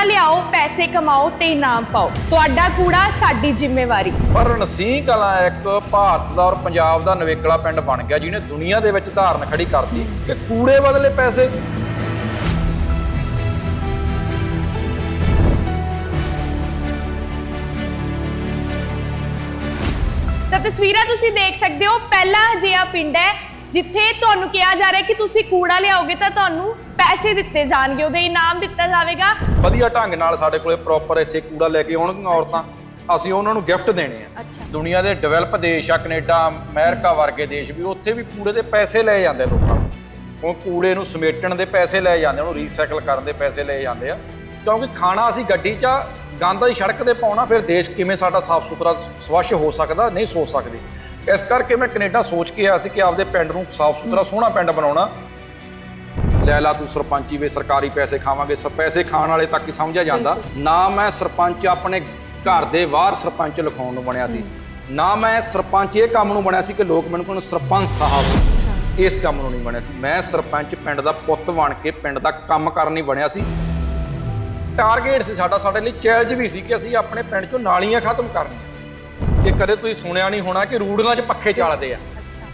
ਕੂੜਾ ਲਿਆਓ ਪੈਸੇ ਕਮਾਓ ਤੇ ਇਨਾਮ ਪਾਓ। ਤੁਹਾਡਾ ਕੂੜਾ ਸਾਡੀ ਜ਼ਿੰਮੇਵਾਰੀ। ਪਰ ਰਣਸੀਂਹ ਕਲਾਂ ਇੱਕ ਭਾਰਤ ਦਾ ਔਰ ਪੰਜਾਬ ਦਾ ਨਵੇਕਲਾ ਪਿੰਡ ਬਣ ਗਿਆ ਜਿਹਨੇ ਦੁਨੀਆ ਦੇ ਵਿੱਚ ਧਾਰਨ ਖੜੀ ਕਰਤੀ ਕਿ ਕੂੜੇ ਬਦਲੇ ਪੈਸੇ। ਤਾਂ ਤਸਵੀਰਾਂ ਤੁਸੀਂ ਦੇਖ ਸਕਦੇ ਹੋ ਪਹਿਲਾ ਅਜਿਹਾ ਪਿੰਡ ਹੈ ਜਿੱਥੇ ਤੁਹਾਨੂੰ ਕਿਹਾ ਜਾ ਰਿਹਾ ਕਿ ਤੁਸੀਂ ਕੂੜਾ ਲਿਆਓਗੇ ਤਾਂ ਤੁਹਾਨੂੰ ਪੈਸੇ ਦਿੱਤੇ ਜਾਣਗੇ ਉਹਦੇ ਇਨਾਮ ਦਿੱਤਾ ਜਾਵੇਗਾ। ਵਧੀਆ ਢੰਗ ਨਾਲ ਸਾਡੇ ਕੋਲੇ ਪ੍ਰੋਪਰ ਇੱਥੇ ਕੂੜਾ ਲੈ ਕੇ ਆਉਣਗੀਆਂ ਔਰਤਾਂ। ਅਸੀਂ ਉਹਨਾਂ ਨੂੰ ਗਿਫਟ ਦੇਣੇ ਆ। ਅੱਛਾ। ਦੁਨੀਆ ਦੇ ਡਿਵੈਲਪ ਦੇਸ਼ ਆ ਕੈਨੇਡਾ ਅਮਰੀਕਾ ਵਰਗੇ ਦੇਸ਼ ਵੀ ਉੱਥੇ ਵੀ ਕੂੜੇ ਦੇ ਪੈਸੇ ਲਏ ਜਾਂਦੇ ਲੋਕਾਂ ਨੂੰ। ਉਹ ਕੂੜੇ ਨੂੰ ਸਮੇਟਣ ਦੇ ਪੈਸੇ ਲਏ ਜਾਂਦੇ ਉਹਨੂੰ ਰੀਸਾਈਕਲ ਕਰਨ ਦੇ ਪੈਸੇ ਲਏ ਜਾਂਦੇ ਆ। ਕਿਉਂਕਿ ਖਾਣਾ ਅਸੀਂ ਗੱਡੀ 'ਚ ਆ, ਗੰਦ ਅਸੀਂ ਸੜਕ ਤੇ ਪਾਉਣਾ ਫਿਰ ਦੇਸ਼ ਕਿਵੇਂ ਸਾਡਾ ਸਾਫ਼ ਸੁਥਰਾ ਸਵੱਛ ਹੋ ਸਕਦਾ ਨਹੀਂ ਸੋਚ ਸਕਦੇ। ਇਸ ਕਰਕੇ ਮੈਂ ਕੈਨੇਡਾ ਸੋਚ ਕੇ ਆਇਆ ਸੀ ਕਿ ਆਪਦੇ ਪਿੰਡ ਨੂੰ ਸਾਫ਼ ਸੁਥਰਾ ਸੋਹਣਾ ਪਿੰਡ ਬਣਾਉਣਾ। ਲੈ ਲਾ ਤੂੰ ਸਰਪੰਚੀ ਵੇ ਸਰਕਾਰੀ ਪੈਸੇ ਖਾਵਾਂਗੇ ਸਭ ਪੈਸੇ ਖਾਣ ਵਾਲੇ ਤੱਕ ਹੀ ਸਮਝਿਆ ਜਾਂਦਾ। ਨਾ ਮੈਂ ਸਰਪੰਚ ਆਪਣੇ ਘਰ ਦੇ ਬਾਹਰ ਸਰਪੰਚ ਲਿਖਾਉਣ ਨੂੰ ਬਣਿਆ ਸੀ। ਨਾ ਮੈਂ ਸਰਪੰਚ ਇਹ ਕੰਮ ਨੂੰ ਬਣਿਆ ਸੀ ਕਿ ਲੋਕ ਮੈਨੂੰ ਕਹਿਣ ਸਰਪੰਚ ਸਾਹਿਬ। ਇਸ ਕੰਮ ਨੂੰ ਨਹੀਂ ਬਣਿਆ ਸੀ। ਮੈਂ ਸਰਪੰਚ ਪਿੰਡ ਦਾ ਪੁੱਤ ਬਣ ਕੇ ਪਿੰਡ ਦਾ ਕੰਮ ਕਰਨ ਹੀ ਬਣਿਆ ਸੀ। ਟਾਰਗੇਟ ਸੀ ਸਾਡਾ ਸਾਡੇ ਲਈ ਚੈਲੰਜ ਵੀ ਸੀ ਕਿ ਅਸੀਂ ਆਪਣੇ ਪਿੰਡ ਚੋਂ ਨਾਲੀਆਂ ਖਤਮ ਕਰਨੀਆਂ। ਕਿ ਕਦੇ ਤੁਸੀਂ ਸੁਣਿਆ ਨਹੀਂ ਹੋਣਾ ਕਿ ਰੂੜੀਆਂ 'ਚ ਪੱਖੇ ਚੱਲਦੇ ਆ।